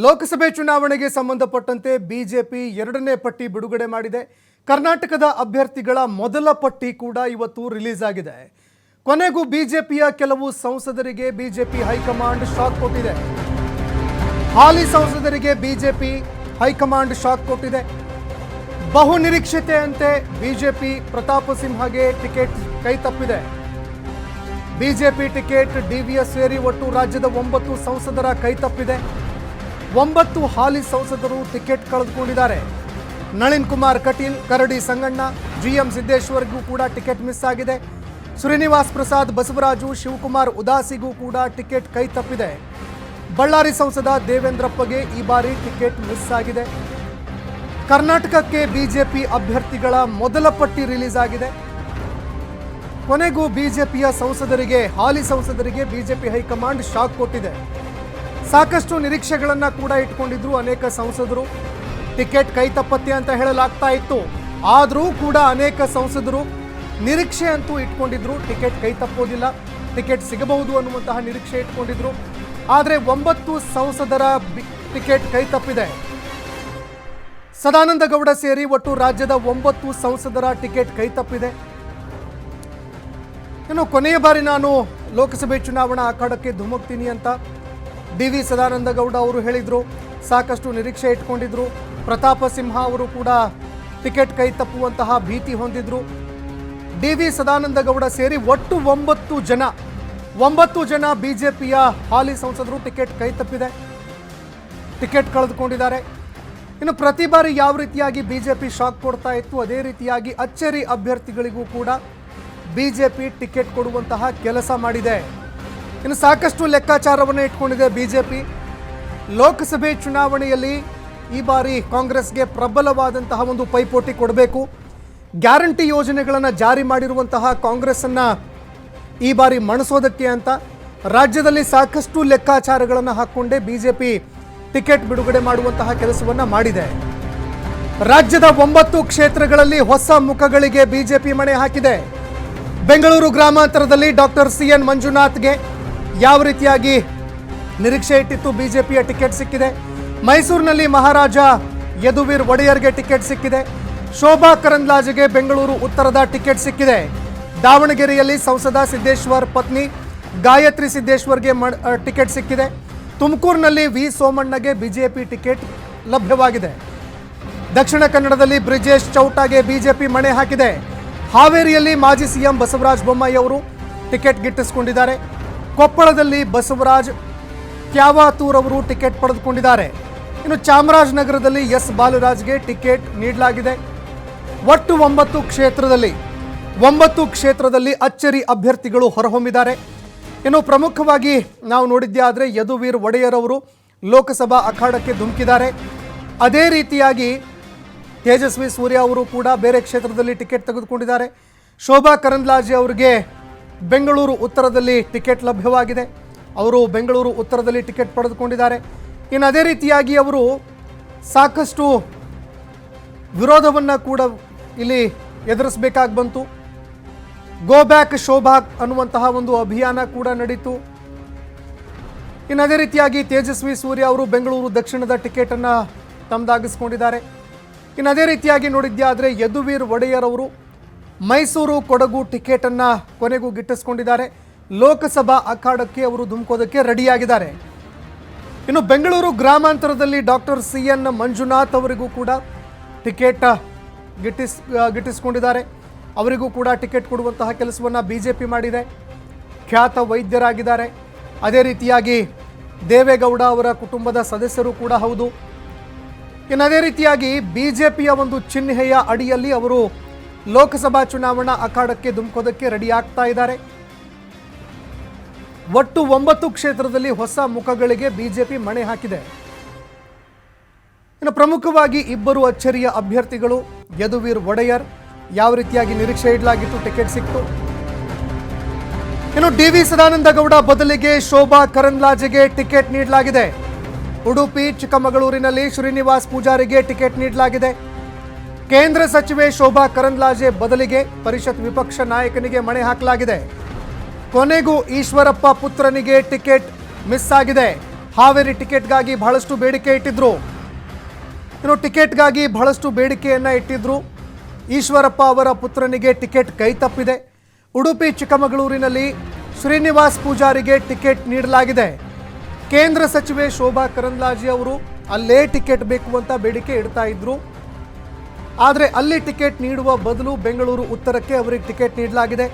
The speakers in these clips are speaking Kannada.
ಲೋಕಸಭೆ ಚುನಾವಣೆಗೆ ಸಂಬಂಧಪಟ್ಟಂತೆ ಬಿಜೆಪಿ ಎರಡನೇ ಪಟ್ಟಿ ಬಿಡುಗಡೆ ಮಾಡಿದೆ. ಕರ್ನಾಟಕದ ಅಭ್ಯರ್ಥಿಗಳ ಮೊದಲ ಪಟ್ಟಿ ಕೂಡ ಇವತ್ತು ರಿಲೀಸ್ ಆಗಿದೆ. ಕೊನೆಗೂ ಬಿಜೆಪಿಯ ಕೆಲವು ಸಂಸದರಿಗೆ ಬಿಜೆಪಿ ಹೈಕಮಾಂಡ್ ಶಾಕ್ ಕೊಟ್ಟಿದೆ. ಹಾಲಿ ಸಂಸದರಿಗೆ ಬಿಜೆಪಿ ಹೈಕಮಾಂಡ್ ಶಾಕ್ ಕೊಟ್ಟಿದೆ. ಬಹು ನಿರೀಕ್ಷಿತೆಯಂತೆ ಬಿಜೆಪಿ ಪ್ರತಾಪ ಸಿಂಹಗೆ ಟಿಕೆಟ್ ಕೈ ತಪ್ಪಿದೆ. ಬಿಜೆಪಿ ಟಿಕೆಟ್ ಡಿವಿಎಸ್ ಸೇರಿ ಒಟ್ಟು ರಾಜ್ಯದ ಒಂಬತ್ತು ಸಂಸದರ ಕೈ ತಪ್ಪಿದೆ. ಒಂಬತ್ತು ಹಾಲಿ ಸಂಸದರು ಟಿಕೆಟ್ ಕಳೆದುಕೊಂಡಿದ್ದಾರೆ. ನಳಿನ್ ಕುಮಾರ್ ಕಟೀಲ್, ಕರಡಿ ಸಂಗಣ್ಣ, ಜಿಎಂ ಸಿದ್ದೇಶ್ವರ್ಗೂ ಕೂಡ ಟಿಕೆಟ್ ಮಿಸ್ ಆಗಿದೆ. ಶ್ರೀನಿವಾಸ್ ಪ್ರಸಾದ್, ಬಸವರಾಜು, ಶಿವಕುಮಾರ್, ಉದಾಸಿಗೂ ಕೂಡ ಟಿಕೆಟ್ ಕೈ ತಪ್ಪಿದೆ. ಬಳ್ಳಾರಿ ಸಂಸದ ದೇವೇಂದ್ರಪ್ಪಗೆ ಈ ಬಾರಿ ಟಿಕೆಟ್ ಮಿಸ್ ಆಗಿದೆ. ಕರ್ನಾಟಕಕ್ಕೆ ಬಿಜೆಪಿ ಅಭ್ಯರ್ಥಿಗಳ ಮೊದಲ ಪಟ್ಟಿ ರಿಲೀಸ್ ಆಗಿದೆ. ಕೊನೆಗೂ ಬಿಜೆಪಿಯ ಸಂಸದರಿಗೆ, ಹಾಲಿ ಸಂಸದರಿಗೆ ಬಿಜೆಪಿ ಹೈಕಮಾಂಡ್ ಶಾಕ್ ಕೊಟ್ಟಿದೆ. ಸಾಕಷ್ಟು ನಿರೀಕ್ಷೆಗಳನ್ನು ಕೂಡ ಇಟ್ಕೊಂಡಿದ್ರು ಅನೇಕ ಸಂಸದರು. ಟಿಕೆಟ್ ಕೈ ತಪ್ಪತ್ತೆ ಅಂತ ಹೇಳಲಾಗ್ತಾ ಇತ್ತು. ಆದರೂ ಕೂಡ ಅನೇಕ ಸಂಸದರು ನಿರೀಕ್ಷೆ ಅಂತೂ ಇಟ್ಕೊಂಡಿದ್ರು. ಟಿಕೆಟ್ ಕೈ ತಪ್ಪೋದಿಲ್ಲ. ಟಿಕೆಟ್ ಸಿಗಬಹುದು ಅನ್ನುವಂತಹ ನಿರೀಕ್ಷೆ ಇಟ್ಕೊಂಡಿದ್ರು. ಆದರೆ ಒಂಬತ್ತು ಸಂಸದರ ಟಿಕೆಟ್ ಕೈ ತಪ್ಪಿದೆ. ಸದಾನಂದ ಗೌಡ ಸೇರಿ ಒಟ್ಟು ರಾಜ್ಯದ ಒಂಬತ್ತು ಸಂಸದರ ಟಿಕೆಟ್ ಕೈ ತಪ್ಪಿದೆ. ಇನ್ನು ಕೊನೆಯ ಬಾರಿ ನಾನು ಲೋಕಸಭೆ ಚುನಾವಣಾ ಅಖಾಡಕ್ಕೆ ಧುಮುಕ್ತೀನಿ ಅಂತ ಡಿ ವಿ ಸದಾನಂದ ಗೌಡ ಅವರು ಹೇಳಿದರು, ಸಾಕಷ್ಟು ನಿರೀಕ್ಷೆ ಇಟ್ಕೊಂಡಿದ್ರು. ಪ್ರತಾಪ ಸಿಂಹ ಅವರು ಕೂಡ ಟಿಕೆಟ್ ಕೈ ತಪ್ಪುವಂತಹ ಭೀತಿ ಹೊಂದಿದ್ರು. ಡಿ ವಿ ಸದಾನಂದ ಗೌಡ ಸೇರಿ ಒಟ್ಟು ಒಂಬತ್ತು ಜನ ಒಂಬತ್ತು ಜನ ಬಿಜೆಪಿಯ ಹಾಲಿ ಸಂಸದರು ಟಿಕೆಟ್ ಕೈ ತಪ್ಪಿದೆ. ಟಿಕೆಟ್ ಕಳೆದುಕೊಂಡಿದ್ದಾರೆ. ಇನ್ನು ಪ್ರತಿ ಬಾರಿ ಯಾವ ರೀತಿಯಾಗಿ ಬಿಜೆಪಿ ಶಾಕ್ ಕೊಡ್ತಾ ಇತ್ತು, ಅದೇ ರೀತಿಯಾಗಿ ಅಚ್ಚರಿ ಅಭ್ಯರ್ಥಿಗಳಿಗೂ ಕೂಡ ಬಿಜೆಪಿ ಟಿಕೆಟ್ ಕೊಡುವಂತಹ ಕೆಲಸ ಮಾಡಿದೆ. ಇನ್ನು ಸಾಕಷ್ಟು ಲೆಕ್ಕಾಚಾರವನ್ನು ಇಟ್ಕೊಂಡಿದೆ ಬಿಜೆಪಿ. ಲೋಕಸಭೆ ಚುನಾವಣೆಯಲ್ಲಿ ಈ ಬಾರಿ ಕಾಂಗ್ರೆಸ್ಗೆ ಪ್ರಬಲವಾದಂತಹ ಒಂದು ಪೈಪೋಟಿ ಕೊಡಬೇಕು. ಗ್ಯಾರಂಟಿ ಯೋಜನೆಗಳನ್ನು ಜಾರಿ ಮಾಡಿರುವಂತಹ ಕಾಂಗ್ರೆಸ್ಸನ್ನು ಈ ಬಾರಿ ಮಣಿಸೋದಕ್ಕೆ ಅಂತ. ರಾಜ್ಯದಲ್ಲಿ ಸಾಕಷ್ಟು ಲೆಕ್ಕಾಚಾರಗಳನ್ನು ಹಾಕ್ಕೊಂಡೇ ಪಿ ಟಿಕೆಟ್ ಬಿಡುಗಡೆ ಮಾಡುವಂತಹ ಕೆಲಸವನ್ನು ಮಾಡಿದೆ. ರಾಜ್ಯದ ಒಂಬತ್ತು ಕ್ಷೇತ್ರಗಳಲ್ಲಿ ಹೊಸ ಮುಖಗಳಿಗೆ ಬಿಜೆಪಿ ಮಣೆ ಹಾಕಿದೆ. ಬೆಂಗಳೂರು ಗ್ರಾಮಾಂತರದಲ್ಲಿ ಡಾಕ್ಟರ್ ಸಿ ಎನ್ ಮಂಜುನಾಥ್ಗೆ ಯಾವ ರೀತಿಯಾಗಿ ನಿರೀಕ್ಷೆ ಇಟ್ಟಿತ್ತು ಬಿಜೆಪಿಯ ಟಿಕೆಟ್ ಸಿಕ್ಕಿದೆ? ಮೈಸೂರಿನಲ್ಲಿ ಮಹಾರಾಜ ಯದುವೀರ್ ಒಡೆಯರ್ಗೆ ಟಿಕೆಟ್ ಸಿಕ್ಕಿದೆ. ಶೋಭಾ ಕರಂದ್ಲಾಜೆಗೆ ಬೆಂಗಳೂರು ಉತ್ತರದ ಟಿಕೆಟ್ ಸಿಕ್ಕಿದೆ. ದಾವಣಗೆರೆಯಲ್ಲಿ ಸಂಸದ ಸಿದ್ದೇಶ್ವರ್ ಪತ್ನಿ, ಗಾಯತ್ರಿ ಸಿದ್ದೇಶ್ವರ್ಗೆ ಟಿಕೆಟ್ ಸಿಕ್ಕಿದೆ. ತುಮಕೂರಿನಲ್ಲಿ ವಿ ಸೋಮಣ್ಣಗೆ ಬಿಜೆಪಿ ಟಿಕೆಟ್ ಲಭ್ಯವಾಗಿದೆ. ದಕ್ಷಿಣ ಕನ್ನಡದಲ್ಲಿ ಬ್ರಿಜೇಶ್ ಚೌಟಾಗೆ ಬಿಜೆಪಿ ಮಣೆ ಹಾಕಿದೆ. ಹಾವೇರಿಯಲ್ಲಿ ಮಾಜಿ ಸಿಎಂ ಬಸವರಾಜ ಬೊಮ್ಮಾಯಿ ಅವರು ಟಿಕೆಟ್ ಗಿಟ್ಟಿಸಿಕೊಂಡಿದ್ದಾರೆ. ಕೊಪ್ಪಳದಲ್ಲಿ ಬಸವರಾಜ್ ಅವರು ಟಿಕೆಟ್ ಪಡೆದುಕೊಂಡಿದ್ದಾರೆ. ಇನ್ನು ಚಾಮರಾಜನಗರದಲ್ಲಿ ಎಸ್ ಬಾಲರಾಜ್ಗೆ ಟಿಕೆಟ್ ನೀಡಲಾಗಿದೆ. ಒಟ್ಟು ಒಂಬತ್ತು ಕ್ಷೇತ್ರದಲ್ಲಿ ಒಂಬತ್ತು ಕ್ಷೇತ್ರದಲ್ಲಿ ಅಚ್ಚರಿ ಅಭ್ಯರ್ಥಿಗಳು ಹೊರಹೊಮ್ಮಿದ್ದಾರೆ. ಇನ್ನು ಪ್ರಮುಖವಾಗಿ ನಾವು ನೋಡಿದ್ದೇ ಆದರೆ ಯದುವೀರ್ ಒಡೆಯರ್ ಅವರು ಲೋಕಸಭಾ ಅಖಾಡಕ್ಕೆ ಧುಮುಕಿದ್ದಾರೆ. ಅದೇ ರೀತಿಯಾಗಿ ತೇಜಸ್ವಿ ಸೂರ್ಯ ಅವರು ಕೂಡ ಬೇರೆ ಕ್ಷೇತ್ರದಲ್ಲಿ ಟಿಕೆಟ್ ತೆಗೆದುಕೊಂಡಿದ್ದಾರೆ. ಶೋಭಾ ಕರಂದ್ಲಾಜೆ ಅವರಿಗೆ ಬೆಂಗಳೂರು ಉತ್ತರದಲ್ಲಿ ಟಿಕೆಟ್ ಲಭ್ಯವಾಗಿದೆ. ಅವರು ಬೆಂಗಳೂರು ಉತ್ತರದಲ್ಲಿ ಟಿಕೆಟ್ ಪಡೆದುಕೊಂಡಿದ್ದಾರೆ. ಇನ್ನು ಅದೇ ರೀತಿಯಾಗಿ ಅವರು ಸಾಕಷ್ಟು ವಿರೋಧವನ್ನು ಕೂಡ ಇಲ್ಲಿ ಎದುರಿಸಬೇಕಾಗಿ ಬಂತು. ಗೋ ಬ್ಯಾಕ್ ಶೋಭಾ ಅನ್ನುವಂತಹ ಒಂದು ಅಭಿಯಾನ ಕೂಡ ನಡೀತು. ಇನ್ನು ಅದೇ ರೀತಿಯಾಗಿ ತೇಜಸ್ವಿ ಸೂರ್ಯ ಅವರು ಬೆಂಗಳೂರು ದಕ್ಷಿಣದ ಟಿಕೆಟನ್ನು ತಮ್ಮದಾಗಿಸ್ಕೊಂಡಿದ್ದಾರೆ ಇನ್ನು ಅದೇ ರೀತಿಯಾಗಿ ನೋಡಿದ್ದೆ ಆದರೆ ಯದುವೀರ್ ಒಡೆಯರ್ ಅವರು ಮೈಸೂರು ಕೊಡಗು ಟಿಕೆಟನ್ನು ಕೊನೆಗೂ ಗಿಟ್ಟಿಸ್ಕೊಂಡಿದ್ದಾರೆ. ಲೋಕಸಭಾ ಅಖಾಡಕ್ಕೆ ಅವರು ಧುಮುಕೋದಕ್ಕೆ ರೆಡಿಯಾಗಿದ್ದಾರೆ. ಇನ್ನು ಬೆಂಗಳೂರು ಗ್ರಾಮಾಂತರದಲ್ಲಿ ಡಾಕ್ಟರ್ ಸಿ ಎನ್ ಮಂಜುನಾಥ್ ಅವರಿಗೂ ಕೂಡ ಟಿಕೆಟ್ ಗಿಟ್ಟಿಸ್ ಗಿಟ್ಟಿಸಿಕೊಂಡಿದ್ದಾರೆ. ಅವರಿಗೂ ಕೂಡ ಟಿಕೆಟ್ ಕೊಡುವಂತಹ ಕೆಲಸವನ್ನು ಬಿ ಜೆ ಪಿ ಮಾಡಿದೆ. ಖ್ಯಾತ ವೈದ್ಯರಾಗಿದ್ದಾರೆ. ಅದೇ ರೀತಿಯಾಗಿ ದೇವೇಗೌಡ ಅವರ ಕುಟುಂಬದ ಸದಸ್ಯರು ಕೂಡ ಹೌದು. ಇನ್ನು ಅದೇ ರೀತಿಯಾಗಿ ಬಿ ಜೆ ಪಿಯ ಒಂದು ಚಿಹ್ನೆಯ ಅಡಿಯಲ್ಲಿ ಅವರು ಲೋಕಸಭಾ ಚುನಾವಣಾ ಅಖಾಡಕ್ಕೆ ಧುಮುಕೋದಕ್ಕೆ ರೆಡಿ ಆಗ್ತಾ ಇದ್ದಾರೆ. ಒಟ್ಟು ಒಂಬತ್ತು ಕ್ಷೇತ್ರದಲ್ಲಿ ಹೊಸ ಮುಖಗಳಿಗೆ ಬಿಜೆಪಿ ಮಣೆ ಹಾಕಿದೆ. ಇನ್ನು ಪ್ರಮುಖವಾಗಿ ಇಬ್ಬರು ಅಚ್ಚರಿಯ ಅಭ್ಯರ್ಥಿಗಳು ಯದುವೀರ್ ಒಡೆಯರ್, ಯಾವ ರೀತಿಯಾಗಿ ನಿರೀಕ್ಷೆ ಇಡಲಾಗಿತ್ತು, ಟಿಕೆಟ್ ಸಿಕ್ತು. ಇನ್ನು ಡಿ ವಿ ಸದಾನಂದ ಗೌಡ ಬದಲಿಗೆ ಶೋಭಾ ಕರಂದ್ಲಾಜೆಗೆ ಟಿಕೆಟ್ ನೀಡಲಾಗಿದೆ. ಉಡುಪಿ, ಚಿಕ್ಕಮಗಳೂರಿನಲ್ಲಿ ಶ್ರೀನಿವಾಸ್ ಪೂಜಾರಿಗೆ ಟಿಕೆಟ್ ನೀಡಲಾಗಿದೆ. ಕೇಂದ್ರ ಸಚಿವೆ ಶೋಭಾ ಕರಂದ್ಲಾಜೆ ಬದಲಿಗೆ ಪರಿಷತ್ ವಿಪಕ್ಷ ನಾಯಕನಿಗೆ ಮಣೆ ಹಾಕಲಾಗಿದೆ. ಕೊನೆಗೂ ಈಶ್ವರಪ್ಪ ಪುತ್ರನಿಗೆ ಟಿಕೆಟ್ ಮಿಸ್ ಆಗಿದೆ. ಹಾವೇರಿ ಟಿಕೆಟ್ಗಾಗಿ ಬಹಳಷ್ಟು ಬೇಡಿಕೆ ಇಟ್ಟಿದ್ರು. ಇನ್ನು ಟಿಕೆಟ್ಗಾಗಿ ಬಹಳಷ್ಟು ಬೇಡಿಕೆಯನ್ನ ಇಟ್ಟಿದ್ರು. ಈಶ್ವರಪ್ಪ ಅವರ ಪುತ್ರನಿಗೆ ಟಿಕೆಟ್ ಕೈ ತಪ್ಪಿದೆ. ಉಡುಪಿ, ಚಿಕ್ಕಮಗಳೂರಿನಲ್ಲಿ ಶ್ರೀನಿವಾಸ್ ಪೂಜಾರಿಗೆ ಟಿಕೆಟ್ ನೀಡಲಾಗಿದೆ. ಕೇಂದ್ರ ಸಚಿವೆ ಶೋಭಾ ಕರಂದ್ಲಾಜೆ ಅವರು ಅಲ್ಲೇ ಟಿಕೆಟ್ ಬೇಕು ಅಂತ ಬೇಡಿಕೆ ಇಡ್ತಾ ಇದ್ರು. ಆದರೆ ಅಲ್ಲಿ ಟಿಕೆಟ್ ನೀಡುವ ಬದಲು ಬೆಂಗಳೂರು ಉತ್ತರಕ್ಕೆ ಅವರಿಗೆ ಟಿಕೆಟ್ ನೀಡಲಾಗಿದೆ.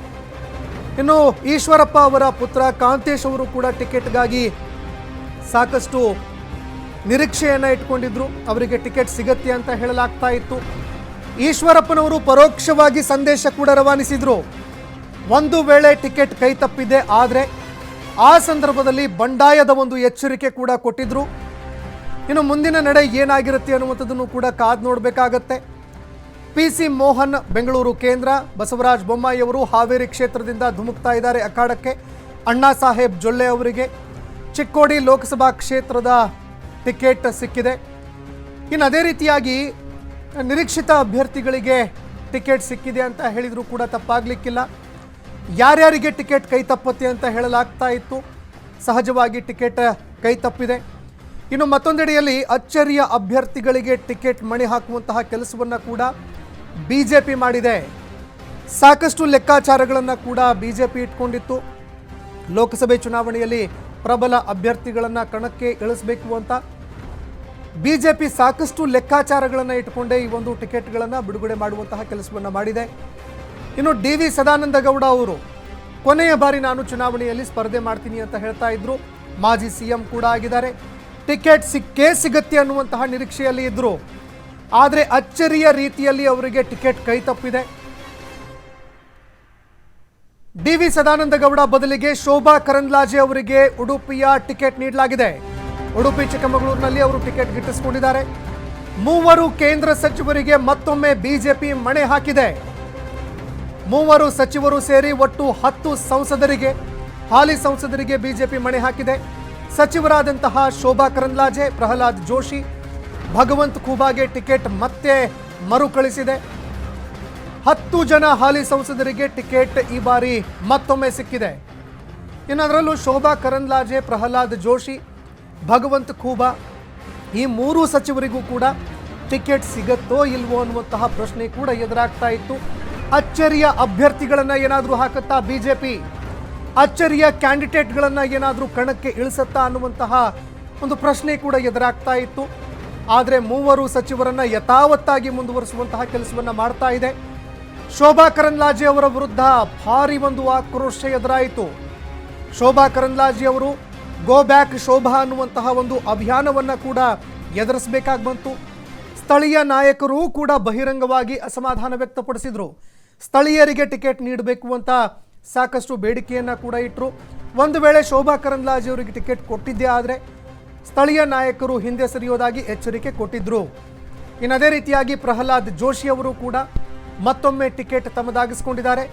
ಇನ್ನು ಈಶ್ವರಪ್ಪ ಅವರ ಪುತ್ರ ಕಾಂತೇಶ್ ಅವರು ಕೂಡ ಟಿಕೆಟ್ಗಾಗಿ ಸಾಕಷ್ಟು ನಿರೀಕ್ಷೆಯನ್ನು ಇಟ್ಕೊಂಡಿದ್ರು. ಅವರಿಗೆ ಟಿಕೆಟ್ ಸಿಗತ್ತೆ ಅಂತ ಹೇಳಲಾಗ್ತಾ ಇತ್ತು. ಈಶ್ವರಪ್ಪನವರು ಪರೋಕ್ಷವಾಗಿ ಸಂದೇಶ ಕೂಡ ರವಾನಿಸಿದ್ರು. ಒಂದು ವೇಳೆ ಟಿಕೆಟ್ ಕೈ ತಪ್ಪಿದೆ ಆದರೆ ಆ ಸಂದರ್ಭದಲ್ಲಿ ಬಂಡಾಯದ ಒಂದು ಎಚ್ಚರಿಕೆ ಕೂಡ ಕೊಟ್ಟಿದ್ರು. ಇನ್ನು ಮುಂದಿನ ನಡೆ ಏನಾಗಿರುತ್ತೆ ಅನ್ನುವಂಥದ್ದನ್ನು ಕೂಡ ಕಾದು ನೋಡಬೇಕಾಗತ್ತೆ. ಪಿ ಸಿ ಮೋಹನ್, ಬೆಂಗಳೂರು ಕೇಂದ್ರ. ಬಸವರಾಜ ಬೊಮ್ಮಾಯಿ ಅವರು ಹಾವೇರಿ ಕ್ಷೇತ್ರದಿಂದ ಧುಮುಕ್ತಾ ಇದ್ದಾರೆ ಅಖಾಡಕ್ಕೆ. ಅಣ್ಣಾ ಸಾಹೇಬ್ ಜೊಲ್ಲೆ ಅವರಿಗೆ ಚಿಕ್ಕೋಡಿ ಲೋಕಸಭಾ ಕ್ಷೇತ್ರದ ಟಿಕೆಟ್ ಸಿಕ್ಕಿದೆ. ಇನ್ನು ಅದೇ ರೀತಿಯಾಗಿ ನಿರೀಕ್ಷಿತ ಅಭ್ಯರ್ಥಿಗಳಿಗೆ ಟಿಕೆಟ್ ಸಿಕ್ಕಿದೆ ಅಂತ ಹೇಳಿದರೂ ಕೂಡ ತಪ್ಪಾಗಲಿಕ್ಕಿಲ್ಲ. ಯಾರ್ಯಾರಿಗೆ ಟಿಕೆಟ್ ಕೈ ತಪ್ಪುತ್ತೆ ಅಂತ ಹೇಳಲಾಗ್ತಾ ಇತ್ತು. ಸಹಜವಾಗಿ ಟಿಕೆಟ್ ಕೈ ತಪ್ಪಿದೆ. ಇನ್ನು ಮತ್ತೊಂದೆಡೆಯಲ್ಲಿ ಅಚ್ಚರಿಯ ಅಭ್ಯರ್ಥಿಗಳಿಗೆ ಟಿಕೆಟ್ ಮಣಿ ಹಾಕುವಂತಹ ಕೆಲಸವನ್ನು ಕೂಡ ಬಿ ಜೆ ಪಿ ಮಾಡಿದೆ. ಸಾಕಷ್ಟು ಲೆಕ್ಕಾಚಾರಗಳನ್ನು ಕೂಡ ಬಿ ಜೆ ಪಿ ಇಟ್ಕೊಂಡಿತ್ತು. ಲೋಕಸಭೆ ಚುನಾವಣೆಯಲ್ಲಿ ಪ್ರಬಲ ಅಭ್ಯರ್ಥಿಗಳನ್ನು ಕಣಕ್ಕೆ ಇಳಿಸಬೇಕು ಅಂತ. ಬಿ ಜೆ ಪಿ ಸಾಕಷ್ಟು ಲೆಕ್ಕಾಚಾರಗಳನ್ನು ಇಟ್ಟುಕೊಂಡೇ ಈ ಒಂದು ಟಿಕೆಟ್ಗಳನ್ನು ಬಿಡುಗಡೆ ಮಾಡುವಂತಹ ಕೆಲಸವನ್ನು ಮಾಡಿದೆ. ಇನ್ನು ಡಿ ವಿ ಸದಾನಂದ ಗೌಡ ಅವರು, ಕೊನೆಯ ಬಾರಿ ನಾನು ಚುನಾವಣೆಯಲ್ಲಿ ಸ್ಪರ್ಧೆ ಮಾಡ್ತೀನಿ ಅಂತ ಹೇಳ್ತಾ ಇದ್ರು. ಮಾಜಿ ಸಿಎಂ ಕೂಡ ಆಗಿದ್ದಾರೆ. ಟಿಕೆಟ್ ಸಿಕ್ಕೇ ಸಿಗತ್ತೆ ಅನ್ನುವಂತಹ ನಿರೀಕ್ಷೆಯಲ್ಲಿ ಇದ್ರು. ಆದರೆ ಅಚ್ಚರಿಯ ರೀತಿಯಲ್ಲಿ ಅವರಿಗೆ ಟಿಕೆಟ್ ಕೈ ತಪ್ಪಿದೆ. ಡಿ ವಿ ಸದಾನಂದ ಗೌಡ ಬದಲಿಗೆ ಶೋಭಾ ಕರಂದ್ಲಾಜೆ ಅವರಿಗೆ ಉಡುಪಿಯ ಟಿಕೆಟ್ ನೀಡಲಾಗಿದೆ. ಉಡುಪಿ ಚಿಕ್ಕಮಗಳೂರಿನಲ್ಲಿ ಅವರು ಟಿಕೆಟ್ ಗಿಟ್ಟಿಸಿಕೊಂಡಿದ್ದಾರೆ. ಮೂವರು ಕೇಂದ್ರ ಸಚಿವರಿಗೆ ಮತ್ತೊಮ್ಮೆ ಬಿಜೆಪಿ ಮಣೆ ಹಾಕಿದೆ. ಮೂವರು ಸಚಿವರು ಸೇರಿ ಒಟ್ಟು ಹತ್ತು ಸಂಸದರಿಗೆ, ಹಾಲಿ ಸಂಸದರಿಗೆ ಬಿಜೆಪಿ ಮಣೆ ಹಾಕಿದೆ. ಸಚಿವರಾದಂತಹ ಶೋಭಾ ಕರಂದ್ಲಾಜೆ, ಪ್ರಹ್ಲಾದ್ ಜೋಶಿ ಭಗವಂತ್ ಖೂಬಾಗೆ ಟಿಕೆಟ್ ಮತ್ತೆ ಮರುಕಳಿಸಿದೆ. ಹತ್ತು ಜನ ಹಾಲಿ ಸಂಸದರಿಗೆ ಟಿಕೆಟ್ ಈ ಬಾರಿ ಮತ್ತೊಮ್ಮೆ ಸಿಕ್ಕಿದೆ. ಇನ್ನು ಅದರಲ್ಲೂ ಶೋಭಾ ಕರಂದ್ಲಾಜೆ, ಪ್ರಹ್ಲಾದ್ ಜೋಶಿ, ಭಗವಂತ್ ಖೂಬಾ ಈ ಮೂರು ಸಚಿವರಿಗೂ ಕೂಡ ಟಿಕೆಟ್ ಸಿಗತ್ತೋ ಇಲ್ವೋ ಅನ್ನುವಂತಹ ಪ್ರಶ್ನೆ ಕೂಡ ಎದುರಾಗ್ತಾ ಇತ್ತು. ಅಚ್ಚರಿಯ ಅಭ್ಯರ್ಥಿಗಳನ್ನು ಏನಾದರೂ ಹಾಕುತ್ತಾ ಬಿಜೆಪಿ? ಅಚ್ಚರಿಯ ಕ್ಯಾಂಡಿಡೇಟ್ಗಳನ್ನು ಏನಾದರೂ ಕಣಕ್ಕೆ ಇಳಿಸತ್ತಾ ಅನ್ನುವಂತಹ ಒಂದು ಪ್ರಶ್ನೆ ಕೂಡ ಎದುರಾಗ್ತಾ ಇತ್ತು. ಆದರೆ ಮೂವರು ಸಚಿವರನ್ನ ಯಥಾವತ್ತಾಗಿ ಮುಂದುವರಿಸುವಂತಹ ಕೆಲಸವನ್ನ ಮಾಡ್ತಾ ಇದೆ. ಶೋಭಾ ಕರಂದ್ಲಾಜೆ ಅವರ ವಿರುದ್ಧ ಭಾರಿ ಒಂದು ಆಕ್ರೋಶ ಎದುರಾಯಿತು. ಶೋಭಾ ಕರಂದ್ಲಾಜೆ ಅವರು ಗೋ ಬ್ಯಾಕ್ ಶೋಭಾ ಅನ್ನುವಂತಹ ಒಂದು ಅಭಿಯಾನವನ್ನ ಕೂಡ ಎದುರಿಸಬೇಕಾಗಿ ಬಂತು. ಸ್ಥಳೀಯ ನಾಯಕರು ಕೂಡ ಬಹಿರಂಗವಾಗಿ ಅಸಮಾಧಾನ ವ್ಯಕ್ತಪಡಿಸಿದ್ರು. ಸ್ಥಳೀಯರಿಗೆ ಟಿಕೆಟ್ ನೀಡಬೇಕು ಅಂತ ಸಾಕಷ್ಟು ಬೇಡಿಕೆಯನ್ನ ಕೂಡ ಇಟ್ಟರು ಒಂದು ವೇಳೆ ಶೋಭಾ ಕರಂದ್ಲಾಜೆ ಅವರಿಗೆ ಟಿಕೆಟ್ ಕೊಟ್ಟಿದ್ದೇ ಆದರೆ ಸ್ಥಳೀಯ ನಾಯಕರು ಹಿಂದೆ ಸರಿಯೋದಾಗಿ ಎಚ್ಚರಿಕೆ ಕೊಟ್ಟಿದ್ರು. ಅದೇ ರೀತಿಯಾಗಿ ಪ್ರಹ್ಲಾದ್ ಜೋಶಿ ಅವರು ಕೂಡ ಮತ್ತೊಮ್ಮೆ ಟಿಕೆಟ್ ತಮ್ಮದಾಗಿಸಿಕೊಂಡಿದ್ದಾರೆ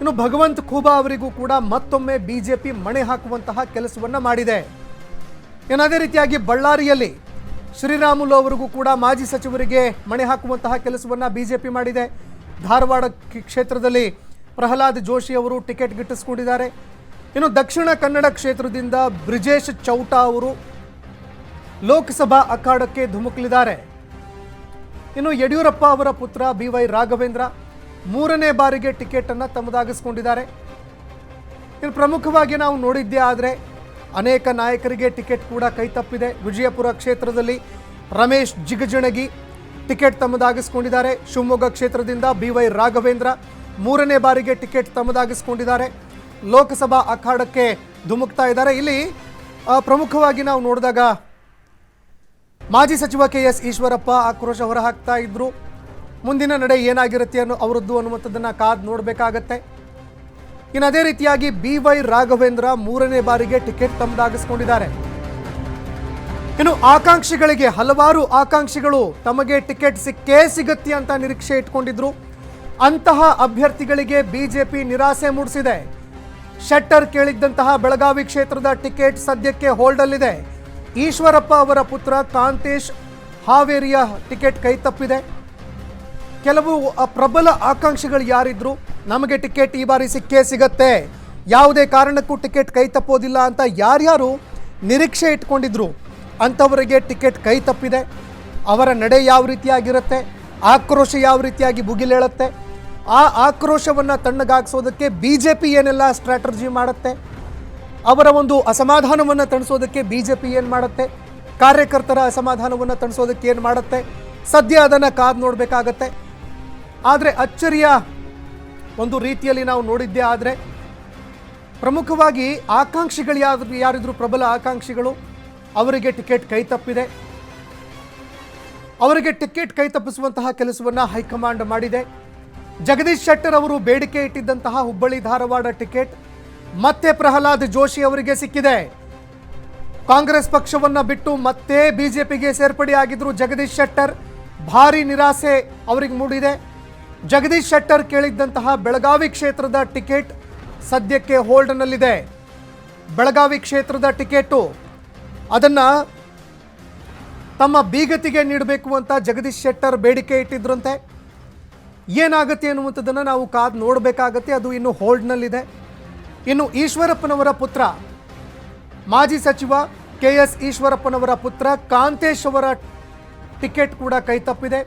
ಇನ್ನು ಭಗವಂತ್ ಖೂಬಾ ಅವರಿಗೂ ಕೂಡ ಮತ್ತೊಮ್ಮೆ ಬಿಜೆಪಿ ಮಣೆ ಹಾಕುವಂತಹ ಕೆಲಸವನ್ನು ಮಾಡಿದೆ. ಇನ್ನು ಅದೇ ರೀತಿಯಾಗಿ ಬಳ್ಳಾರಿಯಲ್ಲಿ ಶ್ರೀರಾಮುಲು ಅವರಿಗೂ ಕೂಡ ಮಾಜಿ ಸಚಿವರಿಗೆ ಮಣೆ ಹಾಕುವಂತಹ ಕೆಲಸವನ್ನು ಬಿಜೆಪಿ ಮಾಡಿದೆ. ಧಾರವಾಡ ಕ್ಷೇತ್ರದಲ್ಲಿ ಪ್ರಹ್ಲಾದ್ ಜೋಶಿ ಅವರು ಟಿಕೆಟ್ ಗಿಟ್ಟಿಸಿಕೊಂಡಿದ್ದಾರೆ. ಇನ್ನು ದಕ್ಷಿಣ ಕನ್ನಡ ಕ್ಷೇತ್ರದಿಂದ ಬ್ರಿಜೇಶ್ ಚೌಟಾ ಅವರು ಲೋಕಸಭಾ ಅಖಾಡಕ್ಕೆ ಧುಮುಕಲಿದ್ದಾರೆ. ಇನ್ನು ಯಡಿಯೂರಪ್ಪ ಅವರ ಪುತ್ರ ಬಿ ವೈ ರಾಘವೇಂದ್ರ ಮೂರನೇ ಬಾರಿಗೆ ಟಿಕೆಟ್ ಅನ್ನು ತಮ್ಮದಾಗಿಸ್ಕೊಂಡಿದ್ದಾರೆ. ಇನ್ನು ಪ್ರಮುಖವಾಗಿ ನಾವು ನೋಡಿದ್ದೇ ಆದರೆ ಅನೇಕ ನಾಯಕರಿಗೆ ಟಿಕೆಟ್ ಕೂಡ ಕೈ ತಪ್ಪಿದೆ. ವಿಜಯಪುರ ಕ್ಷೇತ್ರದಲ್ಲಿ ರಮೇಶ್ ಜಿಗಜಿಣಗಿ ಟಿಕೆಟ್ ತಮ್ಮದಾಗಿಸ್ಕೊಂಡಿದ್ದಾರೆ. ಶಿವಮೊಗ್ಗ ಕ್ಷೇತ್ರದಿಂದ ಬಿ ವೈ ರಾಘವೇಂದ್ರ ಮೂರನೇ ಬಾರಿಗೆ ಟಿಕೆಟ್ ತಮ್ಮದಾಗಿಸ್ಕೊಂಡಿದ್ದಾರೆ. ಲೋಕಸಭಾ ಅಖಾಡಕ್ಕೆ ಧುಮುಕ್ತಾ ಇದ್ದಾರೆ. ಇಲ್ಲಿ ಪ್ರಮುಖವಾಗಿ ನಾವು ನೋಡಿದಾಗ ಮಾಜಿ ಸಚಿವ ಕೆ ಎಸ್ ಈಶ್ವರಪ್ಪ ಆಕ್ರೋಶ ಹೊರಹಾಕ್ತಾ ಇದ್ರು. ಮುಂದಿನ ನಡೆ ಏನಾಗಿರುತ್ತೆ ಅನ್ನೋ ಅವರದ್ದು ಅನ್ನುವಂಥದ್ದನ್ನು ಕಾದ್ ನೋಡಬೇಕಾಗತ್ತೆ. ಇನ್ನು ಅದೇ ರೀತಿಯಾಗಿ ಬಿ ವೈ ರಾಘವೇಂದ್ರ ಮೂರನೇ ಬಾರಿಗೆ ಟಿಕೆಟ್ ತಮ್ಮದಾಗಿಸ್ಕೊಂಡಿದ್ದಾರೆ ಇನ್ನು ಆಕಾಂಕ್ಷಿಗಳಿಗೆ ಹಲವಾರು ಆಕಾಂಕ್ಷಿಗಳು ತಮಗೆ ಟಿಕೆಟ್ ಸಿಕ್ಕೇ ಸಿಗತ್ತೆ ಅಂತ ನಿರೀಕ್ಷೆ ಇಟ್ಕೊಂಡಿದ್ರು. ಅಂತಹ ಅಭ್ಯರ್ಥಿಗಳಿಗೆ ಬಿಜೆಪಿ ನಿರಾಸೆ ಮೂಡಿಸಿದೆ. ಶೆಟ್ಟರ್ ಕೇಳಿದ್ದಂತಹ ಬೆಳಗಾವಿ ಕ್ಷೇತ್ರದ ಟಿಕೆಟ್ ಸದ್ಯಕ್ಕೆ ಹೋಲ್ಡಲ್ಲಿದೆ. ಈಶ್ವರಪ್ಪ ಅವರ ಪುತ್ರ ಕಾಂತೇಶ್ ಹಾವೇರಿಯ ಟಿಕೆಟ್ ಕೈ ತಪ್ಪಿದೆ. ಕೆಲವು ಪ್ರಬಲ ಆಕಾಂಕ್ಷಿಗಳು ಯಾರಿದ್ರು ನಮಗೆ ಟಿಕೆಟ್ ಈ ಬಾರಿ ಸಿಕ್ಕೇ ಸಿಗತ್ತೆ. ಯಾವುದೇ ಕಾರಣಕ್ಕೂ ಟಿಕೆಟ್ ಕೈ ತಪ್ಪೋದಿಲ್ಲ ಅಂತ ಯಾರ್ಯಾರು ನಿರೀಕ್ಷೆ ಇಟ್ಕೊಂಡಿದ್ರು ಅಂಥವರಿಗೆ ಟಿಕೆಟ್ ಕೈ ತಪ್ಪಿದೆ. ಅವರ ನಡೆ ಯಾವ ರೀತಿಯಾಗಿರುತ್ತೆ, ಆಕ್ರೋಶ ಯಾವ ರೀತಿಯಾಗಿ ಭುಗಿಲೇಳುತ್ತೆ ಆ ಆಕ್ರೋಶವನ್ನು ತಣ್ಣಗಾಗಿಸೋದಕ್ಕೆ ಬಿ ಜೆ ಪಿ ಏನೆಲ್ಲ ಸ್ಟ್ರಾಟರ್ಜಿ ಮಾಡುತ್ತೆ ಅವರ ಒಂದು ಅಸಮಾಧಾನವನ್ನು ತಣಿಸೋದಕ್ಕೆ ಬಿ ಜೆ ಪಿ ಏನು ಮಾಡುತ್ತೆ? ಕಾರ್ಯಕರ್ತರ ಅಸಮಾಧಾನವನ್ನು ತಣಿಸೋದಕ್ಕೆ ಏನು ಮಾಡುತ್ತೆ? ಸದ್ಯ ಅದನ್ನು ಕಾದು ನೋಡಬೇಕಾಗತ್ತೆ. ಆದರೆ ಅಚ್ಚರಿಯ ಒಂದು ರೀತಿಯಲ್ಲಿ ನಾವು ನೋಡಿದ್ದೇ ಆದರೆ ಪ್ರಮುಖವಾಗಿ ಆಕಾಂಕ್ಷಿಗಳು ಯಾರು, ಯಾರಿದ್ರು ಪ್ರಬಲ ಆಕಾಂಕ್ಷಿಗಳು, ಅವರಿಗೆ ಟಿಕೆಟ್ ಕೈ ತಪ್ಪಿದೆ. ಅವರಿಗೆ ಟಿಕೆಟ್ ಕೈ ತಪ್ಪಿಸುವಂತಹ ಕೆಲಸವನ್ನು ಹೈಕಮಾಂಡ್ ಮಾಡಿದೆ. ಜಗದೀಶ್ ಶೆಟ್ಟರ್ ಅವರು ಬೇಡಿಕೆ ಇಟ್ಟಿದ್ದಂತಹ ಹುಬ್ಬಳ್ಳಿ ಧಾರವಾಡ ಟಿಕೆಟ್ ಮತ್ತೆ ಪ್ರಹ್ಲಾದ್ ಜೋಶಿ ಅವರಿಗೆ ಸಿಕ್ಕಿದೆ. ಕಾಂಗ್ರೆಸ್ ಪಕ್ಷವನ್ನ ಬಿಟ್ಟು ಮತ್ತೆ ಬಿಜೆಪಿಗೆ ಸೇರ್ಪಡೆಯಾಗಿದ್ರು ಜಗದೀಶ್ ಶೆಟ್ಟರ್. ಭಾರಿ ನಿರಾಸೆ ಅವರಿಗೆ ಮೂಡಿದೆ. ಜಗದೀಶ್ ಶೆಟ್ಟರ್ ಕೇಳಿದ್ದಂತಹ ಬೆಳಗಾವಿ ಕ್ಷೇತ್ರದ ಟಿಕೆಟ್ ಸದ್ಯಕ್ಕೆ ಹೋಲ್ಡ್ನಲ್ಲಿದೆ. ಬೆಳಗಾವಿ ಕ್ಷೇತ್ರದ ಟಿಕೆಟು. ಅದನ್ನು ತಮ್ಮ ಬೀಗತಿಗೆ ನೀಡಬೇಕು ಅಂತ ಜಗದೀಶ್ ಶೆಟ್ಟರ್ ಬೇಡಿಕೆ ಇಟ್ಟಿದ್ರಂತೆ. ಏನಾಗುತ್ತೆ ಅನ್ನುವಂಥದ್ದನ್ನು ನಾವು ಕಾದು ನೋಡಬೇಕಾಗತ್ತೆ. ಅದು ಇನ್ನು ಹೋಲ್ಡ್ನಲ್ಲಿದೆ. ಇನ್ನು ಈಶ್ವರಪ್ಪನವರ ಪುತ್ರ. ಮಾಜಿ ಸಚಿವ ಕೆ ಎಸ್ ಈಶ್ವರಪ್ಪನವರ ಪುತ್ರ ಕಾಂತೇಶ್ ಅವರ ಟಿಕೆಟ್ ಕೂಡ ಕೈ ತಪ್ಪಿದೆ.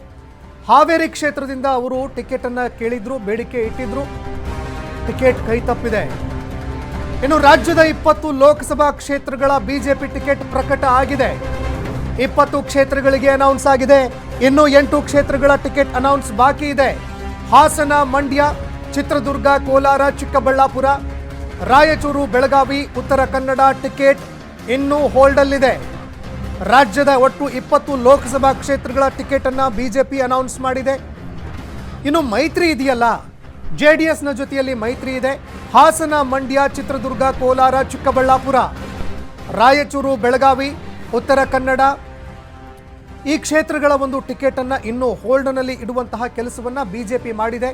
ಹಾವೇರಿ ಕ್ಷೇತ್ರದಿಂದ ಅವರು ಟಿಕೆಟನ್ನು ಕೇಳಿದ್ರು, ಬೇಡಿಕೆ ಇಟ್ಟಿದ್ರು. ಟಿಕೆಟ್ ಕೈ ತಪ್ಪಿದೆ. ಇನ್ನು ರಾಜ್ಯದ ಇಪ್ಪತ್ತು ಲೋಕಸಭಾ ಕ್ಷೇತ್ರಗಳ ಬಿಜೆಪಿ ಟಿಕೆಟ್ ಪ್ರಕಟ ಆಗಿದೆ. ಇಪ್ಪತ್ತು ಕ್ಷೇತ್ರಗಳಿಗೆ ಅನೌನ್ಸ್ ಆಗಿದೆ. ಇನ್ನು ಎಂಟು ಕ್ಷೇತ್ರಗಳ ಟಿಕೆಟ್ ಅನೌನ್ಸ್ ಬಾಕಿ ಇದೆ. ಹಾಸನ, ಮಂಡ್ಯ, ಚಿತ್ರದುರ್ಗ, ಕೋಲಾರ, ಚಿಕ್ಕಬಳ್ಳಾಪುರ ರಾಯಚೂರು, ಬೆಳಗಾವಿ, ಉತ್ತರ ಕನ್ನಡ ಟಿಕೆಟ್ ಇನ್ನೂ ಹೋಲ್ಡಲ್ಲಿದೆ. ರಾಜ್ಯದ ಒಟ್ಟು ಇಪ್ಪತ್ತು ಲೋಕಸಭಾ ಕ್ಷೇತ್ರಗಳ ಟಿಕೆಟ್ ಅನ್ನ ಬಿಜೆಪಿ ಅನೌನ್ಸ್ ಮಾಡಿದೆ. ಇನ್ನು ಮೈತ್ರಿ ಇದೆಯಲ್ಲ? ಜೆ ಡಿ ಎಸ್ನ ಜೊತೆಯಲ್ಲಿ ಮೈತ್ರಿ ಇದೆ. ಹಾಸನ, ಮಂಡ್ಯ, ಚಿತ್ರದುರ್ಗ, ಕೋಲಾರ, ಚಿಕ್ಕಬಳ್ಳಾಪುರ. ರಾಯಚೂರು, ಬೆಳಗಾವಿ, ಉತ್ತರ ಕನ್ನಡ ಈ ಕ್ಷೇತ್ರಗಳ ಒಂದು ಟಿಕೆಟನ್ನು ಇನ್ನೂ ಹೋಲ್ಡ್ನಲ್ಲಿ ಇಡುವಂತಹ ಕೆಲಸವನ್ನು ಬಿಜೆಪಿ ಮಾಡಿದೆ.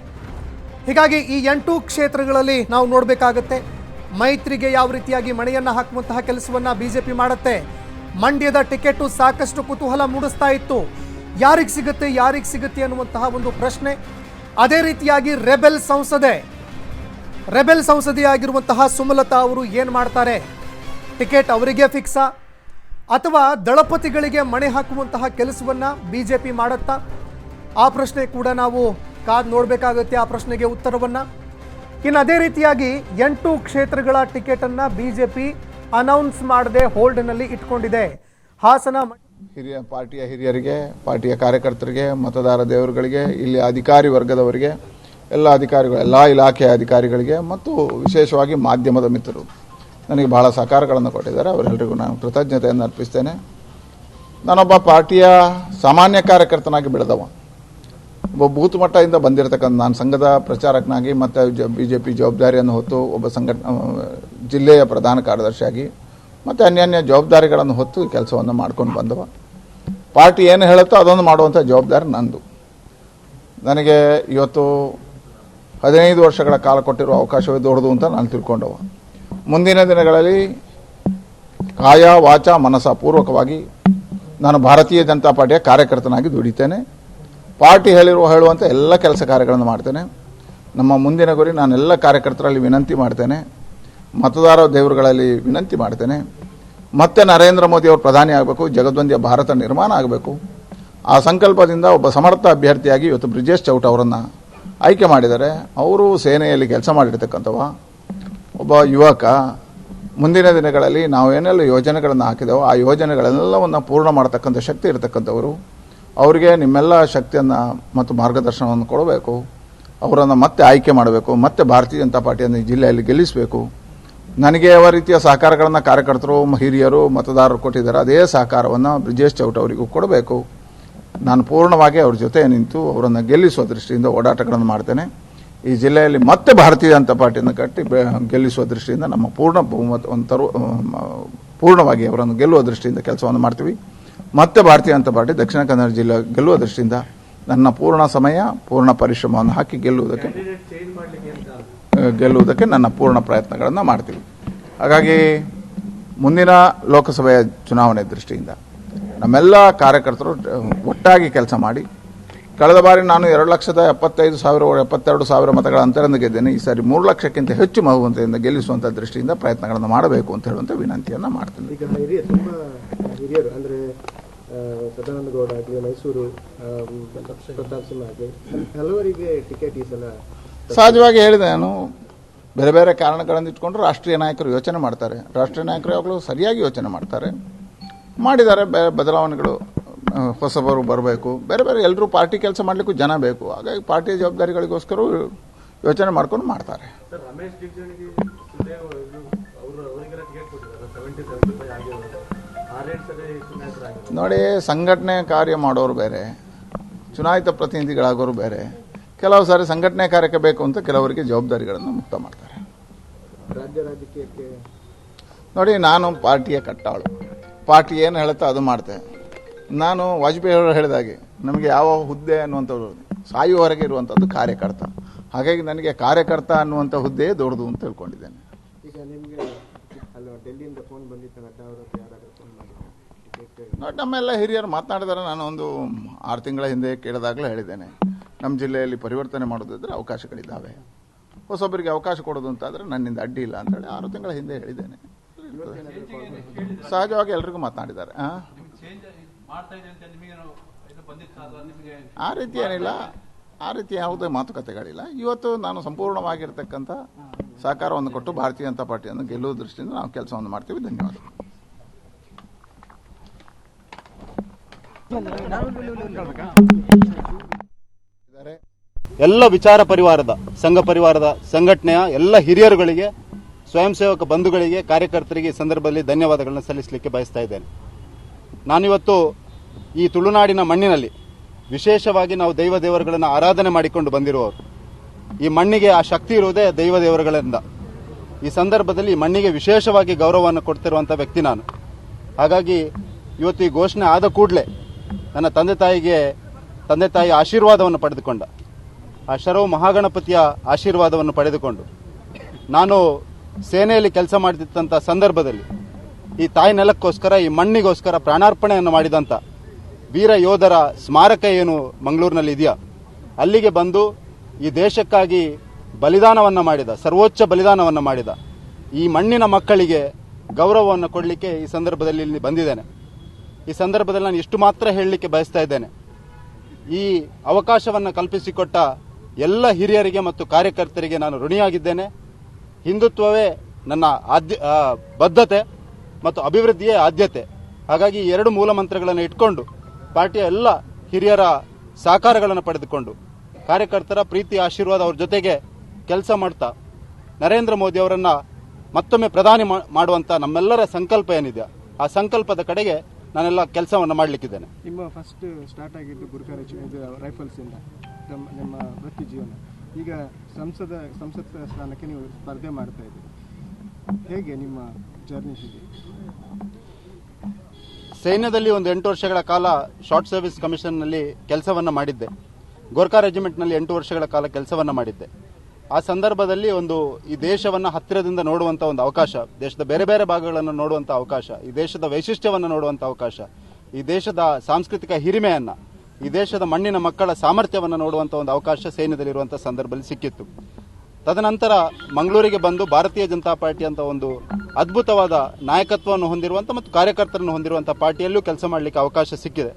ಹೀಗಾಗಿ ಈ ಎಂಟು ಕ್ಷೇತ್ರಗಳಲ್ಲಿ ನಾವು ನೋಡಬೇಕಾಗತ್ತೆ. ಮೈತ್ರಿಗೆ ಯಾವ ರೀತಿಯಾಗಿ ಮಣೆಯನ್ನು ಹಾಕುವಂತಹ ಕೆಲಸವನ್ನು ಬಿಜೆಪಿ ಮಾಡುತ್ತೆ. ಮಂಡ್ಯದ ಟಿಕೆಟು ಸಾಕಷ್ಟು ಕುತೂಹಲ ಮೂಡಿಸ್ತಾ ಇತ್ತು. ಯಾರಿಗೆ ಸಿಗುತ್ತೆ ಯಾರಿಗೆ ಸಿಗುತ್ತೆ ಅನ್ನುವಂತಹ ಒಂದು ಪ್ರಶ್ನೆ. ಅದೇ ರೀತಿಯಾಗಿ ರೆಬೆಲ್ ಸಂಸದೆ. ರೆಬೆಲ್ ಸಂಸದೆಯಾಗಿರುವಂತಹ ಸುಮಲತಾ ಅವರು ಏನು ಮಾಡ್ತಾರೆ? ಟಿಕೆಟ್ ಅವರಿಗೆ ಫಿಕ್ಸಾ. ಅಥವಾ ದಳಪತಿಗಳಿಗೆ ಮಣೆ ಹಾಕುವಂತಹ ಕೆಲಸವನ್ನ ಬಿಜೆಪಿ ಮಾಡುತ್ತಾ? ಆ ಪ್ರಶ್ನೆ ಕೂಡ ನಾವು ಕಾದು ನೋಡಬೇಕಾಗುತ್ತೆ ಆ ಪ್ರಶ್ನೆಗೆ ಉತ್ತರವನ್ನ. ಇನ್ನು ಅದೇ ರೀತಿಯಾಗಿ ಎಂಟು ಕ್ಷೇತ್ರಗಳ ಟಿಕೆಟ್ ಅನ್ನ ಬಿಜೆಪಿ ಅನೌನ್ಸ್ ಮಾಡದೆ ಹೋಲ್ಡ್ನಲ್ಲಿ ಇಟ್ಕೊಂಡಿದೆ. ಹಾಸನ ಹಿರಿಯ ಪಾರ್ಟಿಯ ಹಿರಿಯರಿಗೆ, ಪಾರ್ಟಿಯ ಕಾರ್ಯಕರ್ತರಿಗೆ, ಮತದಾರ ದೇವರುಗಳಿಗೆ, ಇಲ್ಲಿ ಅಧಿಕಾರಿ ವರ್ಗದವರಿಗೆ, ಎಲ್ಲ ಅಧಿಕಾರಿಗಳು, ಎಲ್ಲ ಇಲಾಖೆಯ ಅಧಿಕಾರಿಗಳಿಗೆ ಮತ್ತು ವಿಶೇಷವಾಗಿ ಮಾಧ್ಯಮದ ಮಿತ್ರರು ನನಗೆ ಬಹಳ ಸಹಕಾರಗಳನ್ನು ಕೊಟ್ಟಿದ್ದಾರೆ. ಅವರೆಲ್ಲರಿಗೂ ನಾನು ಕೃತಜ್ಞತೆಯನ್ನು ಅರ್ಪಿಸ್ತೇನೆ. ನಾನೊಬ್ಬ ಪಾರ್ಟಿಯ ಸಾಮಾನ್ಯ ಕಾರ್ಯಕರ್ತನಾಗಿ ಬೆಳೆದವ ಒಬ್ಬ ಬೂತ್ ಮಟ್ಟದಿಂದ ಬಂದಿರತಕ್ಕಂಥ ನಾನು ಸಂಘದ ಪ್ರಚಾರಕನಾಗಿ ಮತ್ತು ಬಿ ಜೆ ಪಿ ಜವಾಬ್ದಾರಿಯನ್ನು ಹೊತ್ತು ಒಬ್ಬ ಸಂಘಟ ಜಿಲ್ಲೆಯ ಪ್ರಧಾನ ಕಾರ್ಯದರ್ಶಿಯಾಗಿ ಮತ್ತು ಅನ್ಯಾನ್ಯ ಜವಾಬ್ದಾರಿಗಳನ್ನು ಹೊತ್ತು ಕೆಲಸವನ್ನು ಮಾಡ್ಕೊಂಡು ಬಂದವ. ಪಾರ್ಟಿ ಏನು ಹೇಳುತ್ತೋ ಅದೊಂದು ಮಾಡುವಂಥ ಜವಾಬ್ದಾರಿ ನಂದು. ನನಗೆ ಇವತ್ತು ಹದಿನೈದು ವರ್ಷಗಳ ಕಾಲ ಕೊಟ್ಟಿರುವ ಅವಕಾಶವೇ ದೊಡ್ಡದು ಅಂತ ನಾನು ತಿಳ್ಕೊಂಡವ. ಮುಂದಿನ ದಿನಗಳಲ್ಲಿ ಕಾಯ, ವಾಚ ಮನಸ ಪೂರ್ವಕವಾಗಿ ನಾನು ಭಾರತೀಯ ಜನತಾ ಪಾರ್ಟಿಯ ಕಾರ್ಯಕರ್ತನಾಗಿ ದುಡಿತೇನೆ. ಪಾರ್ಟಿ ಹೇಳಿರುವ ಹೇಳುವಂಥ ಎಲ್ಲ ಕೆಲಸ ಕಾರ್ಯಗಳನ್ನು ಮಾಡ್ತೇನೆ. ನಮ್ಮ ಮುಂದಿನ ಗುರಿ ನಾನೆಲ್ಲ ಕಾರ್ಯಕರ್ತರಲ್ಲಿ ವಿನಂತಿ ಮಾಡ್ತೇನೆ. ಮತದಾರ ದೇವರುಗಳಲ್ಲಿ ವಿನಂತಿ ಮಾಡ್ತೇನೆ. ಮತ್ತೆ ನರೇಂದ್ರ ಮೋದಿ ಅವರು ಪ್ರಧಾನಿ ಆಗಬೇಕು, ಜಗದ್ವಂದಿಯ ಭಾರತ ನಿರ್ಮಾಣ ಆಗಬೇಕು. ಆ ಸಂಕಲ್ಪದಿಂದ ಒಬ್ಬ ಸಮರ್ಥ ಅಭ್ಯರ್ಥಿಯಾಗಿ ಇವತ್ತು ಬ್ರಿಜೇಶ್ ಚೌಟ್ ಅವರನ್ನು ಆಯ್ಕೆ ಮಾಡಿದರೆ ಅವರು ಸೇನೆಯಲ್ಲಿ ಕೆಲಸ ಮಾಡಿರ್ತಕ್ಕಂಥವ, ಒಬ್ಬ ಯುವಕ. ಮುಂದಿನ ದಿನಗಳಲ್ಲಿ ನಾವು ಏನೆಲ್ಲ ಯೋಜನೆಗಳನ್ನು ಹಾಕಿದೆವೋ ಆ ಯೋಜನೆಗಳೆಲ್ಲವನ್ನು ಪೂರ್ಣ ಮಾಡತಕ್ಕಂಥ ಶಕ್ತಿ ಇರತಕ್ಕಂಥವರು. ಅವರಿಗೆ ನಿಮ್ಮೆಲ್ಲ ಶಕ್ತಿಯನ್ನು ಮತ್ತು ಮಾರ್ಗದರ್ಶನವನ್ನು ಕೊಡಬೇಕು. ಅವರನ್ನು ಮತ್ತೆ ಆಯ್ಕೆ ಮಾಡಬೇಕು, ಮತ್ತೆ ಭಾರತೀಯ ಜನತಾ ಪಾರ್ಟಿಯನ್ನು ಈ ಜಿಲ್ಲೆಯಲ್ಲಿ ಗೆಲ್ಲಿಸಬೇಕು. ನನಗೆ ಯಾವ ರೀತಿಯ ಸಹಕಾರಗಳನ್ನು ಕಾರ್ಯಕರ್ತರು ಹಿರಿಯರು, ಮತದಾರರು ಕೊಟ್ಟಿದ್ದಾರೆ, ಅದೇ ಸಹಕಾರವನ್ನು ಬ್ರಿಜೇಶ್ ಚೌಟ್ ಅವರಿಗೂ ಕೊಡಬೇಕು. ನಾನು ಪೂರ್ಣವಾಗಿ ಅವ್ರ ಜೊತೆ ನಿಂತು ಅವರನ್ನು ಗೆಲ್ಲಿಸುವ ದೃಷ್ಟಿಯಿಂದ ಓಡಾಟಗಳನ್ನು ಮಾಡ್ತೇನೆ. ಈ ಜಿಲ್ಲೆಯಲ್ಲಿ ಮತ್ತೆ ಭಾರತೀಯ ಜನತಾ ಪಾರ್ಟಿಯನ್ನು ಕಟ್ಟಿ ಗೆಲ್ಲಿಸುವ ದೃಷ್ಟಿಯಿಂದ ನಮ್ಮ ಪೂರ್ಣ ಒಂದು ತರು ಪೂರ್ಣವಾಗಿ ಅವರನ್ನು ಗೆಲ್ಲುವ ದೃಷ್ಟಿಯಿಂದ ಕೆಲಸವನ್ನು ಮಾಡ್ತೀವಿ. ಮತ್ತೆ ಭಾರತೀಯ ಜನತಾ ಪಾರ್ಟಿ ದಕ್ಷಿಣ ಕನ್ನಡ ಜಿಲ್ಲೆ ಗೆಲ್ಲುವ ದೃಷ್ಟಿಯಿಂದ ನನ್ನ ಪೂರ್ಣ ಸಮಯ, ಪೂರ್ಣ ಪರಿಶ್ರಮವನ್ನು ಹಾಕಿ ಗೆಲ್ಲುವುದಕ್ಕೆ ಗೆಲ್ಲುವುದಕ್ಕೆ ನನ್ನ ಪೂರ್ಣ ಪ್ರಯತ್ನಗಳನ್ನು ಮಾಡ್ತೀವಿ. ಹಾಗಾಗಿ ಮುಂದಿನ ಲೋಕಸಭೆಯ ಚುನಾವಣೆ ದೃಷ್ಟಿಯಿಂದ ನಮ್ಮೆಲ್ಲ ಕಾರ್ಯಕರ್ತರು ಒಟ್ಟಾಗಿ ಕೆಲಸ ಮಾಡಿ, ಕಳೆದ ಬಾರಿ ನಾನು ಎರಡು ಲಕ್ಷದ ಎಪ್ಪತ್ತೈದು ಸಾವಿರ, ಎಪ್ಪತ್ತೆರಡು ಸಾವಿರ ಮತಗಳ ಅಂತರದಿಂದ ಗೆದ್ದೇನೆ, ಈ ಸಾರಿ ಮೂರು ಲಕ್ಷಕ್ಕಿಂತ ಹೆಚ್ಚು ಮಗುವಂತೆಯಿಂದ ಗೆಲ್ಲಿಸುವಂಥ ದೃಷ್ಟಿಯಿಂದ ಪ್ರಯತ್ನಗಳನ್ನು ಮಾಡಬೇಕು ಅಂತ ಹೇಳುವಂಥ ವಿನಂತಿಯನ್ನು ಮಾಡ್ತೀನಿ ಈಗ ಹಿರಿಯ ತುಂಬ ಹಿರಿಯರು ಅಂದರೆ ಸದಾನಂದ ಗೌಡ ಆಗಲಿ ಮೈಸೂರು ಪ್ರತಾಪ್ ಸಿಂಹ ಆಗಲಿ ಹಲವರಿಗೆ ಟಿಕೆಟ್ ಈ ಸಲ ಸಹಜವಾಗಿ ಹೇಳಿದೆ ನಾನು ಬೇರೆ ಬೇರೆ ಕಾರಣಗಳನ್ನು ಇಟ್ಕೊಂಡು ರಾಷ್ಟ್ರೀಯ ನಾಯಕರು ಯೋಚನೆ ಮಾಡ್ತಾರೆ. ರಾಷ್ಟ್ರೀಯ ನಾಯಕರು ಯಾವಾಗಲೂ ಸರಿಯಾಗಿ ಯೋಚನೆ ಮಾಡ್ತಾರೆ. ಮಾಡಿದ್ದಾರೆ ಬೇರೆ ಬದಲಾವಣೆಗಳು ಹೊಸಬರು ಬರಬೇಕು. ಬೇರೆ ಬೇರೆ ಎಲ್ಲರೂ ಪಾರ್ಟಿ ಕೆಲಸ ಮಾಡಲಿಕ್ಕೂ ಜನ ಬೇಕು. ಹಾಗಾಗಿ ಪಾರ್ಟಿಯ ಜವಾಬ್ದಾರಿಗಳಿಗೋಸ್ಕರ ಯೋಚನೆ ಮಾಡ್ಕೊಂಡು ಮಾಡ್ತಾರೆ. ನೋಡಿ ಸಂಘಟನೆ ಕಾರ್ಯ ಮಾಡೋರು ಬೇರೆ ಚುನಾಯಿತ ಪ್ರತಿನಿಧಿಗಳಾಗೋರು ಬೇರೆ. ಕೆಲವು ಸಾರಿ ಸಂಘಟನೆ ಕಾರ್ಯಕ್ಕೆ ಬೇಕು ಅಂತ ಕೆಲವರಿಗೆ ಜವಾಬ್ದಾರಿಗಳನ್ನು ಮುಕ್ತ ಮಾಡ್ತಾರೆ. ರಾಜ್ಯ ರಾಜಕೀಯಕ್ಕೆ ನೋಡಿ ನಾನು ಪಾರ್ಟಿಯ ಕಟ್ಟಾಳು. ಪಾರ್ಟಿ ಏನು ಹೇಳುತ್ತೋ ಅದು ಮಾಡ್ತೆ. ನಾನು ವಾಜಪೇಯಿ ಅವರು ಹೇಳಿದಾಗೆ ನಮಗೆ ಯಾವ ಹುದ್ದೆ ಅನ್ನುವಂಥವ್ರು ಸಾಯುವವರೆಗೆ ಇರುವಂಥದ್ದು ಕಾರ್ಯಕರ್ತ. ಹಾಗಾಗಿ ನನಗೆ ಕಾರ್ಯಕರ್ತ ಅನ್ನುವಂಥ ಹುದ್ದೆಯೇ ದೊಡ್ಡದು ಅಂತ ತಿಳ್ಕೊಂಡಿದ್ದೇನೆ. ಈಗ ನಿಮಗೆ ಅಲ್ಲ ಡೆಲ್ಲಿಯಿಂದ ಫೋನ್ ಬಂದಿತ್ತು ನಡ್ಡಾ ಅವರು ಯಾರಾದರೂ ಫೋನ್ ಮಾಡಿದ್ರು ಟಿಕೆಟ್ ನೋಡಿ ನಮ್ಮೆಲ್ಲ ಹಿರಿಯರು ಮಾತನಾಡಿದಾರೆ. ನಾನು ಒಂದು ಆರು ತಿಂಗಳ ಹಿಂದೆ ಕೇಳಿದಾಗಲೇ ಹೇಳಿದ್ದೇನೆ. ನಮ್ಮ ಜಿಲ್ಲೆಯಲ್ಲಿ ಪರಿವರ್ತನೆ ಮಾಡೋದಿದ್ರೆ ಅವಕಾಶಗಳಿದ್ದಾವೆ. ಹೊಸೊಬ್ಬರಿಗೆ ಅವಕಾಶ ಕೊಡೋದು ಅಂತಾದರೆ ನನ್ನಿಂದ ಅಡ್ಡಿ ಇಲ್ಲ ಅಂತೇಳಿ ಆರು ತಿಂಗಳ ಹಿಂದೆ ಹೇಳಿದ್ದೇನೆ. ಸಹಜವಾಗಿ ಎಲ್ರಿಗೂ ಮಾತನಾಡಿದ್ದಾರೆ. ಆ? ರೀತಿ ಏನಿಲ್ಲ. ಆ ರೀತಿ ಯಾವುದೇ ಮಾತುಕತೆಗಳಿಲ್ಲ. ಇವತ್ತು ನಾನು ಸಂಪೂರ್ಣವಾಗಿರ್ತಕ್ಕಂಥ ಸಹಕಾರವನ್ನು ಕೊಟ್ಟು ಭಾರತೀಯ ಜನತಾ ಪಾರ್ಟಿಯನ್ನು ಗೆಲ್ಲುವ ದೃಷ್ಟಿಯಿಂದ ನಾವು ಕೆಲಸವನ್ನು ಮಾಡ್ತೀವಿ. ಧನ್ಯವಾದ ಎಲ್ಲ ವಿಚಾರ ಪರಿವಾರದ, ಸಂಘ ಪರಿವಾರದ, ಸಂಘಟನೆಯ ಎಲ್ಲ ಹಿರಿಯರುಗಳಿಗೆ, ಸ್ವಯಂ ಸೇವಕ ಬಂಧುಗಳಿಗೆ, ಕಾರ್ಯಕರ್ತರಿಗೆ ಈ ಸಂದರ್ಭದಲ್ಲಿ ಧನ್ಯವಾದಗಳನ್ನು ಸಲ್ಲಿಸಲಿಕ್ಕೆ ಬಯಸ್ತಾ ಇದ್ದೇನೆ. ನಾನಿವತ್ತು ಈ ತುಳುನಾಡಿನ ಮಣ್ಣಿನಲ್ಲಿ ವಿಶೇಷವಾಗಿ ನಾವು ದೈವ ದೇವರುಗಳನ್ನು ಆರಾಧನೆ ಮಾಡಿಕೊಂಡು ಬಂದಿರುವವರು. ಈ ಮಣ್ಣಿಗೆ ಆ ಶಕ್ತಿ ಇರುವುದೇ ದೈವ ದೇವರುಗಳಿಂದ. ಈ ಸಂದರ್ಭದಲ್ಲಿ ಮಣ್ಣಿಗೆ ವಿಶೇಷವಾಗಿ ಗೌರವವನ್ನು ಕೊಡ್ತಿರುವಂಥ ವ್ಯಕ್ತಿ ನಾನು. ಹಾಗಾಗಿ ಇವತ್ತು ಈ ಘೋಷಣೆ ಆದ ಕೂಡಲೇ ನನ್ನ ತಂದೆ ತಾಯಿಗೆ, ತಂದೆ ತಾಯಿ ಆಶೀರ್ವಾದವನ್ನು ಪಡೆದುಕೊಂಡ. ಆ ಶರವು ಮಹಾಗಣಪತಿಯ ಆಶೀರ್ವಾದವನ್ನು ಪಡೆದುಕೊಂಡು, ನಾನು ಸೇನೆಯಲ್ಲಿ ಕೆಲಸ ಮಾಡ್ತಿದ್ದಂಥ ಸಂದರ್ಭದಲ್ಲಿ, ಈ ತಾಯಿ ನೆಲಕ್ಕೋಸ್ಕರ, ಈ ಮಣ್ಣಿಗೋಸ್ಕರ ಪ್ರಾಣಾರ್ಪಣೆಯನ್ನು ಮಾಡಿದಂಥ ವೀರ ಯೋಧರ ಸ್ಮಾರಕ ಏನು ಮಂಗಳೂರಿನಲ್ಲಿ ಇದೆಯಾ? ಅಲ್ಲಿಗೆ ಬಂದು ಈ ದೇಶಕ್ಕಾಗಿ ಬಲಿದಾನವನ್ನು ಮಾಡಿದ, ಸರ್ವೋಚ್ಚ ಬಲಿದಾನವನ್ನು ಮಾಡಿದ ಈ ಮಣ್ಣಿನ ಮಕ್ಕಳಿಗೆ ಗೌರವವನ್ನು ಕೊಡಲಿಕ್ಕೆ ಈ ಸಂದರ್ಭದಲ್ಲಿ ಇಲ್ಲಿ ಬಂದಿದ್ದೇನೆ. ಈ ಸಂದರ್ಭದಲ್ಲಿ ನಾನು ಇಷ್ಟು ಮಾತ್ರ ಹೇಳಲಿಕ್ಕೆ ಬಯಸ್ತಾ ಇದ್ದೇನೆ. ಈ ಅವಕಾಶವನ್ನು ಕಲ್ಪಿಸಿಕೊಟ್ಟ ಎಲ್ಲ ಹಿರಿಯರಿಗೆ ಮತ್ತು ಕಾರ್ಯಕರ್ತರಿಗೆ ನಾನು ಋಣಿಯಾಗಿದ್ದೇನೆ. ಹಿಂದುತ್ವವೇ ನನ್ನ ಆದ್ಯ ಬದ್ಧತೆ ಮತ್ತು ಅಭಿವೃದ್ಧಿಯೇ ಆದ್ಯತೆ. ಹಾಗಾಗಿ ಎರಡು ಮೂಲ ಮಂತ್ರಗಳನ್ನು ಇಟ್ಕೊಂಡು ಪಾರ್ಟಿಯ ಎಲ್ಲ ಹಿರಿಯರ ಸಹಕಾರಗಳನ್ನು ಪಡೆದುಕೊಂಡು ಕಾರ್ಯಕರ್ತರ ಪ್ರೀತಿ, ಆಶೀರ್ವಾದ ಅವ್ರ ಜೊತೆಗೆ ಕೆಲಸ ಮಾಡ್ತಾ ನರೇಂದ್ರ ಮೋದಿ ಅವರನ್ನು ಮತ್ತೊಮ್ಮೆ ಪ್ರಧಾನಿ ಮಾಡುವಂಥ ನಮ್ಮೆಲ್ಲರ ಸಂಕಲ್ಪ ಏನಿದೆ, ಆ ಸಂಕಲ್ಪದ ಕಡೆಗೆ ನಾನೆಲ್ಲ ಕೆಲಸವನ್ನು ಮಾಡಲಿಕ್ಕಿದ್ದೇನೆ. ನಿಮ್ಮ ಫಸ್ಟ್ ಸ್ಟಾರ್ಟ್ ಆಗಿದ್ದು ಗುರುಕಾರ ರೈಫಲ್ಸ್ ಇಂದ ನಮ್ಮ ವೃತ್ತಿ ಜೀವನ. ಈಗ ಸಂಸದ ಸಂಸತ್ ಸ್ಥಾನಕ್ಕೆ ನೀವು ಸ್ಪರ್ಧೆ ಮಾಡ್ತಾ ಇದ್ದೀರಿ. ಹೇಗೆ ನಿಮ್ಮ ಜರ್ನಿ ಹೀಗೆ? ಸೈನ್ಯದಲ್ಲಿ ಒಂದು ಎಂಟು ವರ್ಷಗಳ ಕಾಲ ಶಾರ್ಟ್ ಸರ್ವಿಸ್ ಕಮಿಷನ್ನಲ್ಲಿ ಕೆಲಸವನ್ನು ಮಾಡಿದ್ದೆ. ಗೋರ್ಖಾ ರೆಜಿಮೆಂಟ್ನಲ್ಲಿ ಎಂಟು ವರ್ಷಗಳ ಕಾಲ ಕೆಲಸವನ್ನು ಮಾಡಿದ್ದೆ. ಆ ಸಂದರ್ಭದಲ್ಲಿ ಒಂದು ಈ ದೇಶವನ್ನ ಹತ್ತಿರದಿಂದ ನೋಡುವಂತ ಒಂದು ಅವಕಾಶ, ದೇಶದ ಬೇರೆ ಬೇರೆ ಭಾಗಗಳನ್ನು ನೋಡುವಂತ ಅವಕಾಶ, ಈ ದೇಶದ ವೈಶಿಷ್ಟ್ಯವನ್ನು ನೋಡುವಂತ ಅವಕಾಶ, ಈ ದೇಶದ ಸಾಂಸ್ಕೃತಿಕ ಹಿರಿಮೆಯನ್ನ, ಈ ದೇಶದ ಮಣ್ಣಿನ ಮಕ್ಕಳ ಸಾಮರ್ಥ್ಯವನ್ನು ನೋಡುವಂತ ಒಂದು ಅವಕಾಶ ಸೈನ್ಯದಲ್ಲಿರುವಂತಹ ಸಂದರ್ಭದಲ್ಲಿ ಸಿಕ್ಕಿತ್ತು. ತದನಂತರ ಮಂಗಳೂರಿಗೆ ಬಂದು ಭಾರತೀಯ ಜನತಾ ಪಾರ್ಟಿ ಅಂತ ಒಂದು ಅದ್ಭುತವಾದ ನಾಯಕತ್ವವನ್ನು ಹೊಂದಿರುವಂಥ ಮತ್ತು ಕಾರ್ಯಕರ್ತರನ್ನು ಹೊಂದಿರುವಂಥ ಪಾರ್ಟಿಯಲ್ಲೂ ಕೆಲಸ ಮಾಡಲಿಕ್ಕೆ ಅವಕಾಶ ಸಿಕ್ಕಿದೆ.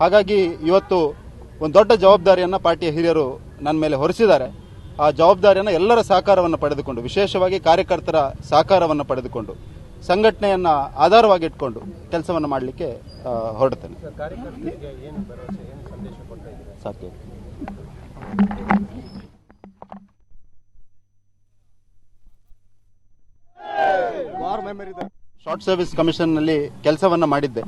ಹಾಗಾಗಿ ಇವತ್ತು ಒಂದು ದೊಡ್ಡ ಜವಾಬ್ದಾರಿಯನ್ನ ಪಾರ್ಟಿಯ ಹಿರಿಯರು ನನ್ನ ಮೇಲೆ ಹೊರಿಸಿದ್ದಾರೆ. ಆ ಜವಾಬ್ದಾರಿಯನ್ನು ಎಲ್ಲರ ಸಹಕಾರವನ್ನು ಪಡೆದುಕೊಂಡು ವಿಶೇಷವಾಗಿ ಕಾರ್ಯಕರ್ತರ ಸಹಕಾರವನ್ನು ಪಡೆದುಕೊಂಡು ಸಂಘಟನೆಯನ್ನ ಆಧಾರವಾಗಿ ಇಟ್ಕೊಂಡು ಕೆಲಸವನ್ನು ಮಾಡಲಿಕ್ಕೆ ಹೊರಡುತ್ತೇನೆ. ಸಾಕು ಶಾರ್ಟ್ ಸರ್ವಿಸ್ ಕಮಿಷನ್ನಲ್ಲಿ ಕೆಲಸವನ್ನ ಮಾಡಿದ್ದೆ.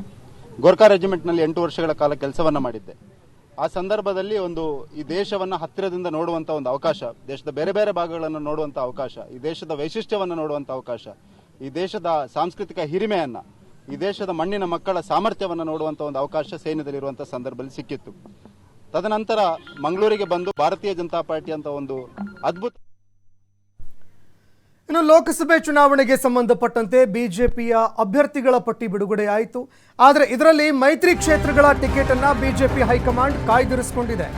ಗೋರ್ಖಾ ರೆಜಿಮೆಂಟ್ನಲ್ಲಿ ಎಂಟು ವರ್ಷಗಳ ಕಾಲ ಕೆಲಸವನ್ನ ಮಾಡಿದ್ದೆ. ಆ ಸಂದರ್ಭದಲ್ಲಿ ಒಂದು ಈ ದೇಶವನ್ನ ಹತ್ತಿರದಿಂದ ನೋಡುವಂತ ಒಂದು ಅವಕಾಶ, ದೇಶದ ಬೇರೆ ಬೇರೆ ಭಾಗಗಳನ್ನು ನೋಡುವಂತ ಅವಕಾಶ, ಈ ದೇಶದ ವೈಶಿಷ್ಟ್ಯವನ್ನು ನೋಡುವಂತ ಅವಕಾಶ, ಈ ದೇಶದ ಸಾಂಸ್ಕೃತಿಕ ಹಿರಿಮೆಯನ್ನ, ಈ ದೇಶದ ಮಣ್ಣಿನ ಮಕ್ಕಳ ಸಾಮರ್ಥ್ಯವನ್ನು ನೋಡುವಂತ ಒಂದು ಅವಕಾಶ ಸೈನ್ಯದಲ್ಲಿರುವಂಥ ಸಂದರ್ಭದಲ್ಲಿ ಸಿಕ್ಕಿತ್ತು. ತದನಂತರ ಮಂಗಳೂರಿಗೆ ಬಂದು ಭಾರತೀಯ ಜನತಾ ಪಾರ್ಟಿ ಅಂತ ಒಂದು ಅದ್ಭುತ ಇನ್ನು ಲೋಕಸಭೆ ಚುನಾವಣೆಗೆ ಸಂಬಂಧಪಟ್ಟಂತೆ ಬಿಜೆಪಿಯ ಅಭ್ಯರ್ಥಿಗಳ ಪಟ್ಟಿ ಬಿಡುಗಡೆ ಆಯಿತು ಆದರೆ ಇದರಲ್ಲಿ ಮೈತ್ರಿ ಕ್ಷೇತ್ರಗಳ ಟಿಕೆಟ್ ಅನ್ನ ಬಿಜೆಪಿ ಹೈಕಮಾಂಡ್ ಕಾಯ್ದಿರಿಸಿಕೊಂಡಿದೆ.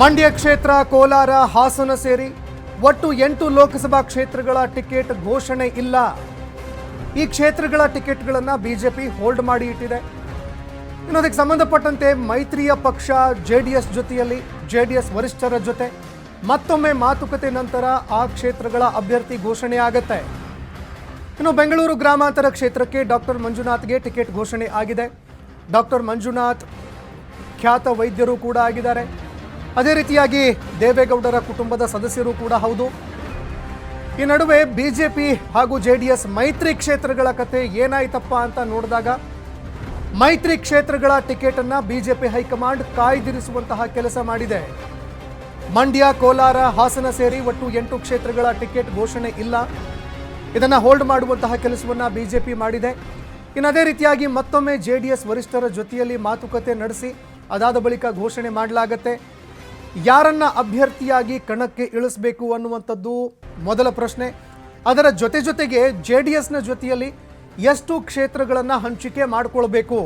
ಮಂಡ್ಯ ಕ್ಷೇತ್ರ, ಕೋಲಾರ, ಹಾಸನ ಸೇರಿ ಒಟ್ಟು ಎಂಟು ಲೋಕಸಭಾ ಕ್ಷೇತ್ರಗಳ ಟಿಕೆಟ್ ಘೋಷಣೆ ಇಲ್ಲ. ಈ ಕ್ಷೇತ್ರಗಳ ಟಿಕೆಟ್ಗಳನ್ನು ಬಿಜೆಪಿ ಹೋಲ್ಡ್ ಮಾಡಿ ಇಟ್ಟಿದೆ. ಇನ್ನು ಅದಕ್ಕೆ ಸಂಬಂಧಪಟ್ಟಂತೆ ಮೈತ್ರಿಯ ಪಕ್ಷ ಜೆ ಡಿ ಎಸ್ ಜೊತೆಯಲ್ಲಿ ಜೆ ಡಿ ಎಸ್ ವರಿಷ್ಠರ ಜೊತೆ ಮತ್ತೊಮ್ಮೆ ಮಾತುಕತೆ ನಂತರ ಆ ಕ್ಷೇತ್ರಗಳ ಅಭ್ಯರ್ಥಿ ಘೋಷಣೆ ಆಗತ್ತೆ ಇನ್ನು ಬೆಂಗಳೂರು ಗ್ರಾಮಾಂತರ ಕ್ಷೇತ್ರಕ್ಕೆ ಡಾಕ್ಟರ್ ಮಂಜುನಾಥ್ಗೆ ಟಿಕೆಟ್ ಘೋಷಣೆ ಆಗಿದೆ. ಡಾಕ್ಟರ್ ಮಂಜುನಾಥ್ ಖ್ಯಾತ ವೈದ್ಯರು ಕೂಡ ಆಗಿದ್ದಾರೆ. ಅದೇ ರೀತಿಯಾಗಿ ದೇವೇಗೌಡರ ಕುಟುಂಬದ ಸದಸ್ಯರು ಕೂಡ ಹೌದು. ಈ ನಡುವೆ ಬಿಜೆಪಿ ಹಾಗೂ ಜೆ ಡಿ ಎಸ್ ಮೈತ್ರಿ ಕ್ಷೇತ್ರಗಳ ಕತೆ ಏನಾಯ್ತಪ್ಪ ಅಂತ ನೋಡಿದಾಗ, ಮೈತ್ರಿ ಕ್ಷೇತ್ರಗಳ ಟಿಕೆಟ್ ಅನ್ನ ಬಿಜೆಪಿ ಹೈಕಮಾಂಡ್ ಕಾಯ್ದಿರಿಸುವಂತಹ ಕೆಲಸ ಮಾಡಿದೆ. ಮಂಡ್ಯ, ಕೋಲಾರ, ಹಾಸನ ಸೇರಿ ಒಟ್ಟು ಎಂಟು ಕ್ಷೇತ್ರಗಳ ಟಿಕೆಟ್ ಘೋಷಣೆ ಇಲ್ಲ. ಇದನ್ನು ಹೋಲ್ಡ್ ಮಾಡುವಂತಹ ಕೆಲಸವನ್ನು ಬಿಜೆಪಿ ಮಾಡಿದೆ. ಇನ್ನು ಅದೇ ರೀತಿಯಾಗಿ ಮತ್ತೊಮ್ಮೆ ಜೆ ಡಿ ಎಸ್ ವರಿಷ್ಠರ ಜೊತೆಯಲ್ಲಿ ಮಾತುಕತೆ ನಡೆಸಿ ಅದಾದ ಬಳಿಕ ಘೋಷಣೆ ಮಾಡಲಾಗತ್ತೆ. ಯಾರನ್ನ ಅಭ್ಯರ್ಥಿಯಾಗಿ ಕಣಕ್ಕೆ ಇಳಿಸಬೇಕು ಅನ್ನುವಂಥದ್ದು ಮೊದಲ ಪ್ರಶ್ನೆ. ಅದರ ಜೊತೆ ಜೊತೆಗೆ ಜೆ ಡಿ ಎಸ್ನ ಜೊತೆಯಲ್ಲಿ ಎಷ್ಟು ಕ್ಷೇತ್ರಗಳನ್ನು ಹಂಚಿಕೆ ಮಾಡಿಕೊಳ್ಬೇಕು?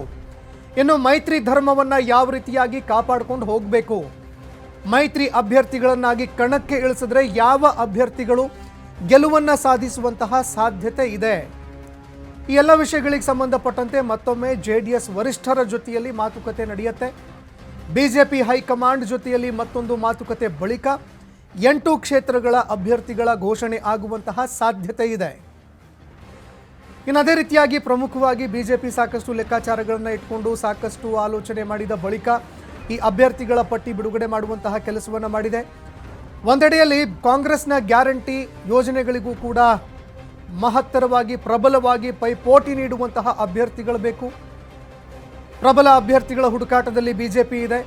ಇನ್ನು ಮೈತ್ರಿ ಧರ್ಮವನ್ನು ಯಾವ ರೀತಿಯಾಗಿ ಕಾಪಾಡಿಕೊಂಡು ಹೋಗಬೇಕು? ಮೈತ್ರಿ ಅಭ್ಯರ್ಥಿಗಳನ್ನಾಗಿ ಕಣಕ್ಕೆ ಇಳಿಸಿದ್ರೆ ಯಾವ ಅಭ್ಯರ್ಥಿಗಳು ಗೆಲುವನ್ನ ಸಾಧಿಸುವಂತಹ ಸಾಧ್ಯತೆ ಇದೆ? ಈ ಎಲ್ಲ ವಿಷಯಗಳಿಗೆ ಸಂಬಂಧಪಟ್ಟಂತೆ ಮತ್ತೊಮ್ಮೆ ಜೆ ವರಿಷ್ಠರ ಜೊತೆಯಲ್ಲಿ ಮಾತುಕತೆ ನಡೆಯುತ್ತೆ. ಬಿಜೆಪಿ ಹೈಕಮಾಂಡ್ ಜೊತೆಯಲ್ಲಿ ಮತ್ತೊಂದು ಮಾತುಕತೆ ಬಳಿಕ ಎಂಟು ಕ್ಷೇತ್ರಗಳ ಅಭ್ಯರ್ಥಿಗಳ ಘೋಷಣೆ ಆಗುವಂತಹ ಸಾಧ್ಯತೆ ಇದೆ. ಇನ್ನು ಅದೇ ರೀತಿಯಾಗಿ ಪ್ರಮುಖವಾಗಿ ಬಿಜೆಪಿ ಸಾಕಷ್ಟು ಲೆಕ್ಕಾಚಾರಗಳನ್ನು ಇಟ್ಕೊಂಡು ಸಾಕಷ್ಟು ಆಲೋಚನೆ ಮಾಡಿದ ಬಳಿಕ ಈ ಅಭ್ಯರ್ಥಿಗಳ ಪಟ್ಟಿ ಬಿಡುಗಡೆ ಮಾಡುವಂತಹ ಕೆಲಸವನ್ನು ಮಾಡಿದೆ. ಒಂದೆಡೆಯಲ್ಲಿ ಕಾಂಗ್ರೆಸ್ನ ಗ್ಯಾರಂಟಿ ಯೋಜನೆಗಳಿಗೂ ಕೂಡ ಮಹತ್ತರವಾಗಿ, ಪ್ರಬಲವಾಗಿ ಪೈಪೋಟಿ ನೀಡುವಂತಹ ಅಭ್ಯರ್ಥಿಗಳು ಬೇಕು. ಪ್ರಬಲ ಅಭ್ಯರ್ಥಿಗಳ ಹುಡುಕಾಟದಲ್ಲಿ ಬಿಜೆಪಿ ಇದೆ.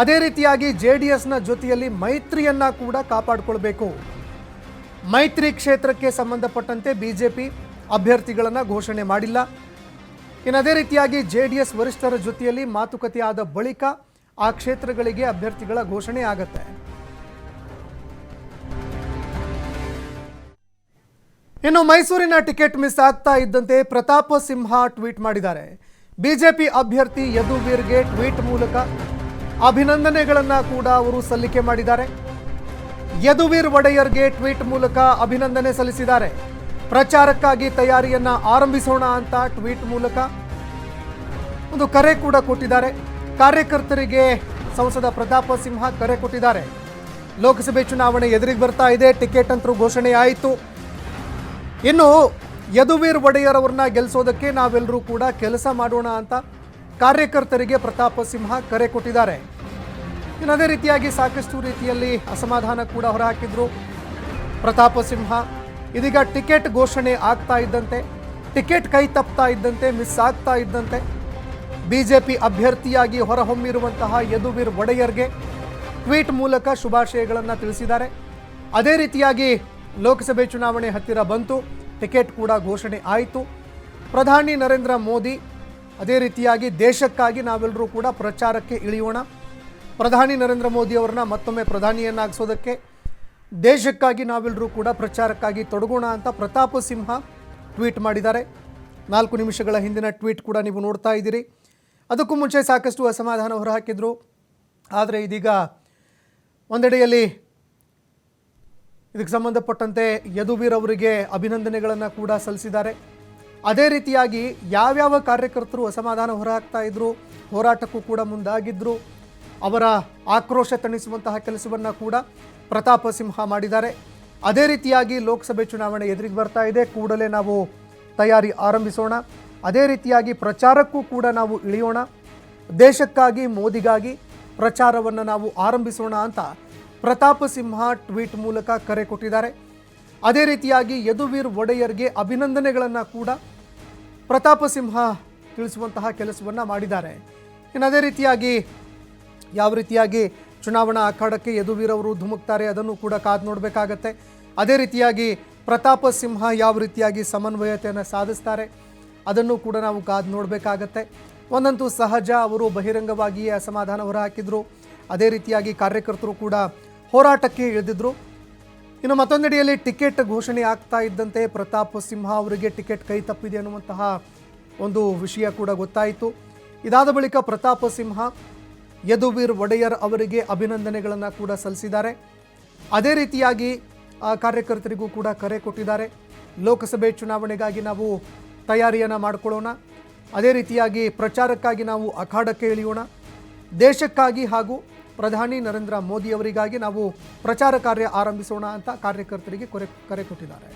ಅದೇ ರೀತಿಯಾಗಿ ಜೆ ಡಿ ಎಸ್ನ ಜೊತೆಯಲ್ಲಿ ಮೈತ್ರಿಯನ್ನ ಕೂಡ ಕಾಪಾಡಿಕೊಳ್ಬೇಕು. ಮೈತ್ರಿ ಕ್ಷೇತ್ರಕ್ಕೆ ಸಂಬಂಧಪಟ್ಟಂತೆ ಬಿಜೆಪಿ ಅಭ್ಯರ್ಥಿಗಳನ್ನು ಘೋಷಣೆ ಮಾಡಿಲ್ಲ. ಇನ್ನು ಅದೇ ರೀತಿಯಾಗಿ ಜೆ ಡಿ ಎಸ್ ವರಿಷ್ಠರ ಜೊತೆಯಲ್ಲಿ ಮಾತುಕತೆ ಆದ ಬಳಿಕ ಆ ಕ್ಷೇತ್ರಗಳಿಗೆ ಅಭ್ಯರ್ಥಿಗಳ ಘೋಷಣೆ ಆಗತ್ತೆ. ಇನ್ನು ಮೈಸೂರಿನ ಟಿಕೆಟ್ ಮಿಸ್ ಆಗ್ತಾ ಇದ್ದಂತೆ ಪ್ರತಾಪ ಸಿಂಹ ಟ್ವೀಟ್ ಮಾಡಿದ್ದಾರೆ. ಬಿಜೆಪಿ ಅಭ್ಯರ್ಥಿ ಯದುವೀರ್ಗೆ ಟ್ವೀಟ್ ಮೂಲಕ ಅಭಿನಂದನೆಗಳನ್ನ ಕೂಡ ಅವರು ಸಲ್ಲಿಕೆ ಮಾಡಿದ್ದಾರೆ. ಯದುವೀರ್ ಒಡೆಯರ್ಗೆ ಟ್ವೀಟ್ ಮೂಲಕ ಅಭಿನಂದನೆ ಸಲ್ಲಿಸಿದ್ದಾರೆ. ಪ್ರಚಾರಕ್ಕಾಗಿ ತಯಾರಿಯನ್ನ ಆರಂಭಿಸೋಣ ಅಂತ ಟ್ವೀಟ್ ಮೂಲಕ ಒಂದು ಕರೆ ಕೂಡ ಕೊಟ್ಟಿದ್ದಾರೆ. ಕಾರ್ಯಕರ್ತರಿಗೆ ಸಂಸದ ಪ್ರತಾಪ ಸಿಂಹ ಕರೆ ಕೊಟ್ಟಿದ್ದಾರೆ. ಲೋಕಸಭೆ ಚುನಾವಣೆ ಎದುರಿಗೆ ಬರ್ತಾ ಇದೆ, ಟಿಕೆಟ್ ಅಂತರೂ ಘೋಷಣೆ ಆಯಿತು. ಇನ್ನು ಯದುವೀರ್ ಒಡೆಯರ್ ಅವ್ರನ್ನ ಗೆಲ್ಲಿಸೋದಕ್ಕೆ ನಾವೆಲ್ಲರೂ ಕೂಡ ಕೆಲಸ ಮಾಡೋಣ ಅಂತ ಕಾರ್ಯಕರ್ತರಿಗೆ ಪ್ರತಾಪ ಸಿಂಹ ಕರೆ ಕೊಟ್ಟಿದ್ದಾರೆ. ಇನ್ನು ಅದೇ ರೀತಿಯಾಗಿ ಸಾಕಷ್ಟು ರೀತಿಯಲ್ಲಿ ಅಸಮಾಧಾನ ಕೂಡ ಹೊರಹಾಕಿದ್ರು ಪ್ರತಾಪ ಸಿಂಹ. ಇದೀಗ ಟಿಕೆಟ್ ಘೋಷಣೆ ಆಗ್ತಾ ಇದ್ದಂತೆ, ಟಿಕೆಟ್ ಕೈ ತಪ್ತಾ ಇದ್ದಂತೆ, ಮಿಸ್ ಆಗ್ತಾ ಇದ್ದಂತೆ. ಬಿಜೆಪಿ ಅಭ್ಯರ್ಥಿಯಾಗಿ ಹೊರಹೊಮ್ಮಿರುವಂತಹ ಯದುವೀರ್ ಒಡೆಯರ್ಗೆ ಟ್ವೀಟ್ ಮೂಲಕ ಶುಭಾಶಯಗಳನ್ನು ತಿಳಿಸಿದ್ದಾರೆ. ಅದೇ ರೀತಿಯಾಗಿ ಲೋಕಸಭೆ ಚುನಾವಣೆ ಹತ್ತಿರ ಬಂತು, ಟಿಕೆಟ್ ಕೂಡ ಘೋಷಣೆ ಆಯಿತು. ಪ್ರಧಾನಿ ನರೇಂದ್ರ ಮೋದಿ, ಅದೇ ರೀತಿಯಾಗಿ ದೇಶಕ್ಕಾಗಿ ನಾವೆಲ್ಲರೂ ಕೂಡ ಪ್ರಚಾರಕ್ಕೆ ಇಳಿಯೋಣ. ಪ್ರಧಾನಿ ನರೇಂದ್ರ ಮೋದಿ ಅವರನ್ನ ಮತ್ತೊಮ್ಮೆ ಪ್ರಧಾನಿಯನ್ನಾಗಿಸೋದಕ್ಕೆ ದೇಶಕ್ಕಾಗಿ ನಾವೆಲ್ಲರೂ ಕೂಡ ಪ್ರಚಾರಕ್ಕಾಗಿ ತೊಡಗೋಣ ಅಂತ ಪ್ರತಾಪ ಸಿಂಹ ಟ್ವೀಟ್ ಮಾಡಿದ್ದಾರೆ. ನಾಲ್ಕು ನಿಮಿಷಗಳ ಹಿಂದಿನ ಟ್ವೀಟ್ ಕೂಡ ನೀವು ನೋಡ್ತಾ ಇದ್ದೀರಿ. ಅದಕ್ಕೂ ಮುಂಚೆ ಸಾಕಷ್ಟು ಅಸಮಾಧಾನ ಹೊರಹಾಕಿದ್ರು. ಆದರೆ ಇದೀಗ ಒಂದೆಡೆಯಲ್ಲಿ ಇದಕ್ಕೆ ಸಂಬಂಧಪಟ್ಟಂತೆ ಯದುವೀರ್ ಅವರಿಗೆ ಅಭಿನಂದನೆಗಳನ್ನು ಕೂಡ ಸಲ್ಲಿಸಿದ್ದಾರೆ. ಅದೇ ರೀತಿಯಾಗಿ ಯಾವ್ಯಾವ ಕಾರ್ಯಕರ್ತರು ಅಸಮಾಧಾನ ಹೊರಹಾಕ್ತಾ ಇದ್ರು, ಹೋರಾಟಕ್ಕೂ ಕೂಡ ಮುಂದಾಗಿದ್ದರು ಅವರ ಆಕ್ರೋಶ ತಣಿಸುವಂತಹ ಕೆಲಸವನ್ನು ಕೂಡ ಪ್ರತಾಪ ಸಿಂಹ ಮಾಡಿದ್ದಾರೆ. ಅದೇ ರೀತಿಯಾಗಿ ಲೋಕಸಭೆ ಚುನಾವಣೆ ಎದುರಿಗೆ ಬರ್ತಾ ಇದೆ. ಕೂಡಲೇ ನಾವು ತಯಾರಿ ಆರಂಭಿಸೋಣ. ಅದೇ ರೀತಿಯಾಗಿ ಪ್ರಚಾರಕ್ಕೂ ಕೂಡ ನಾವು ಇಳಿಯೋಣ. ದೇಶಕ್ಕಾಗಿ, ಮೋದಿಗಾಗಿ ಪ್ರಚಾರವನ್ನು ನಾವು ಆರಂಭಿಸೋಣ ಅಂತ ಪ್ರತಾಪ ಸಿಂಹ ಟ್ವೀಟ್ ಮೂಲಕ ಕರೆ ಕೊಟ್ಟಿದ್ದಾರೆ. ಅದೇ ರೀತಿಯಾಗಿ ಯದುವೀರ್ ಒಡೆಯರ್ಗೆ ಅಭಿನಂದನೆಗಳನ್ನು ಕೂಡ ಪ್ರತಾಪ ಸಿಂಹ ತಿಳಿಸುವಂತಹ ಕೆಲಸವನ್ನು ಮಾಡಿದ್ದಾರೆ. ಇನ್ನು ಅದೇ ರೀತಿಯಾಗಿ ಯಾವ ರೀತಿಯಾಗಿ ಚುನಾವಣಾ ಅಖಾಡಕ್ಕೆ ಯದುವೀರ್ ಅವರು ಧುಮುಕ್ತಾರೆ ಅದನ್ನು ಕೂಡ ಕಾದು ನೋಡಬೇಕಾಗತ್ತೆ. ಅದೇ ರೀತಿಯಾಗಿ ಪ್ರತಾಪ ಸಿಂಹ ಯಾವ ರೀತಿಯಾಗಿ ಸಮನ್ವಯತೆಯನ್ನು ಸಾಧಿಸ್ತಾರೆ ಅದನ್ನು ಕೂಡ ನಾವು ಕಾದು ನೋಡಬೇಕಾಗತ್ತೆ. ಒಂದಂತೂ ಸಹಜ, ಅವರು ಬಹಿರಂಗವಾಗಿಯೇ ಅಸಮಾಧಾನ ಹೊರಹಾಕಿದ್ರು. ಅದೇ ರೀತಿಯಾಗಿ ಕಾರ್ಯಕರ್ತರು ಕೂಡ ಹೋರಾಟಕ್ಕೆ ಇಳಿದಿದ್ರು. ಇನ್ನು ಮತ್ತೊಂದೆಡೆಯಲ್ಲಿ ಟಿಕೆಟ್ ಘೋಷಣೆ ಆಗ್ತಾ ಇದ್ದಂತೆ ಪ್ರತಾಪ್ ಸಿಂಹ ಅವರಿಗೆ ಟಿಕೆಟ್ ಕೈ ತಪ್ಪಿದೆ ಅನ್ನುವಂತಹ ಒಂದು ವಿಷಯ ಕೂಡ ಗೊತ್ತಾಯಿತು. ಇದಾದ ಬಳಿಕ ಪ್ರತಾಪ್ ಸಿಂಹ, ಯದುವೀರ್ ಒಡೆಯರ್ ಅವರಿಗೆ ಅಭಿನಂದನೆಗಳನ್ನು ಕೂಡ ಸಲ್ಲಿಸಿದ್ದಾರೆ. ಅದೇ ರೀತಿಯಾಗಿ ಕಾರ್ಯಕರ್ತರಿಗೂ ಕೂಡ ಕರೆ ಕೊಟ್ಟಿದ್ದಾರೆ. ಲೋಕಸಭೆ ಚುನಾವಣೆಗಾಗಿ ನಾವು ತಯಾರಿಯನ್ನು ಮಾಡಿಕೊಳ್ಳೋಣ. ಅದೇ ರೀತಿಯಾಗಿ ಪ್ರಚಾರಕ್ಕಾಗಿ ನಾವು ಅಖಾಡಕ್ಕೆ ಇಳಿಯೋಣ. ದೇಶಕ್ಕಾಗಿ ಹಾಗೂ ಪ್ರಧಾನಿ ನರೇಂದ್ರ ಮೋದಿಯವರಿಗಾಗಿ ನಾವು ಪ್ರಚಾರ ಕಾರ್ಯ ಆರಂಭಿಸೋಣ ಅಂತ ಕಾರ್ಯಕರ್ತರಿಗೆ ಕೊರೆ, ಕರೆ ಕೊಟ್ಟಿದ್ದಾರೆ.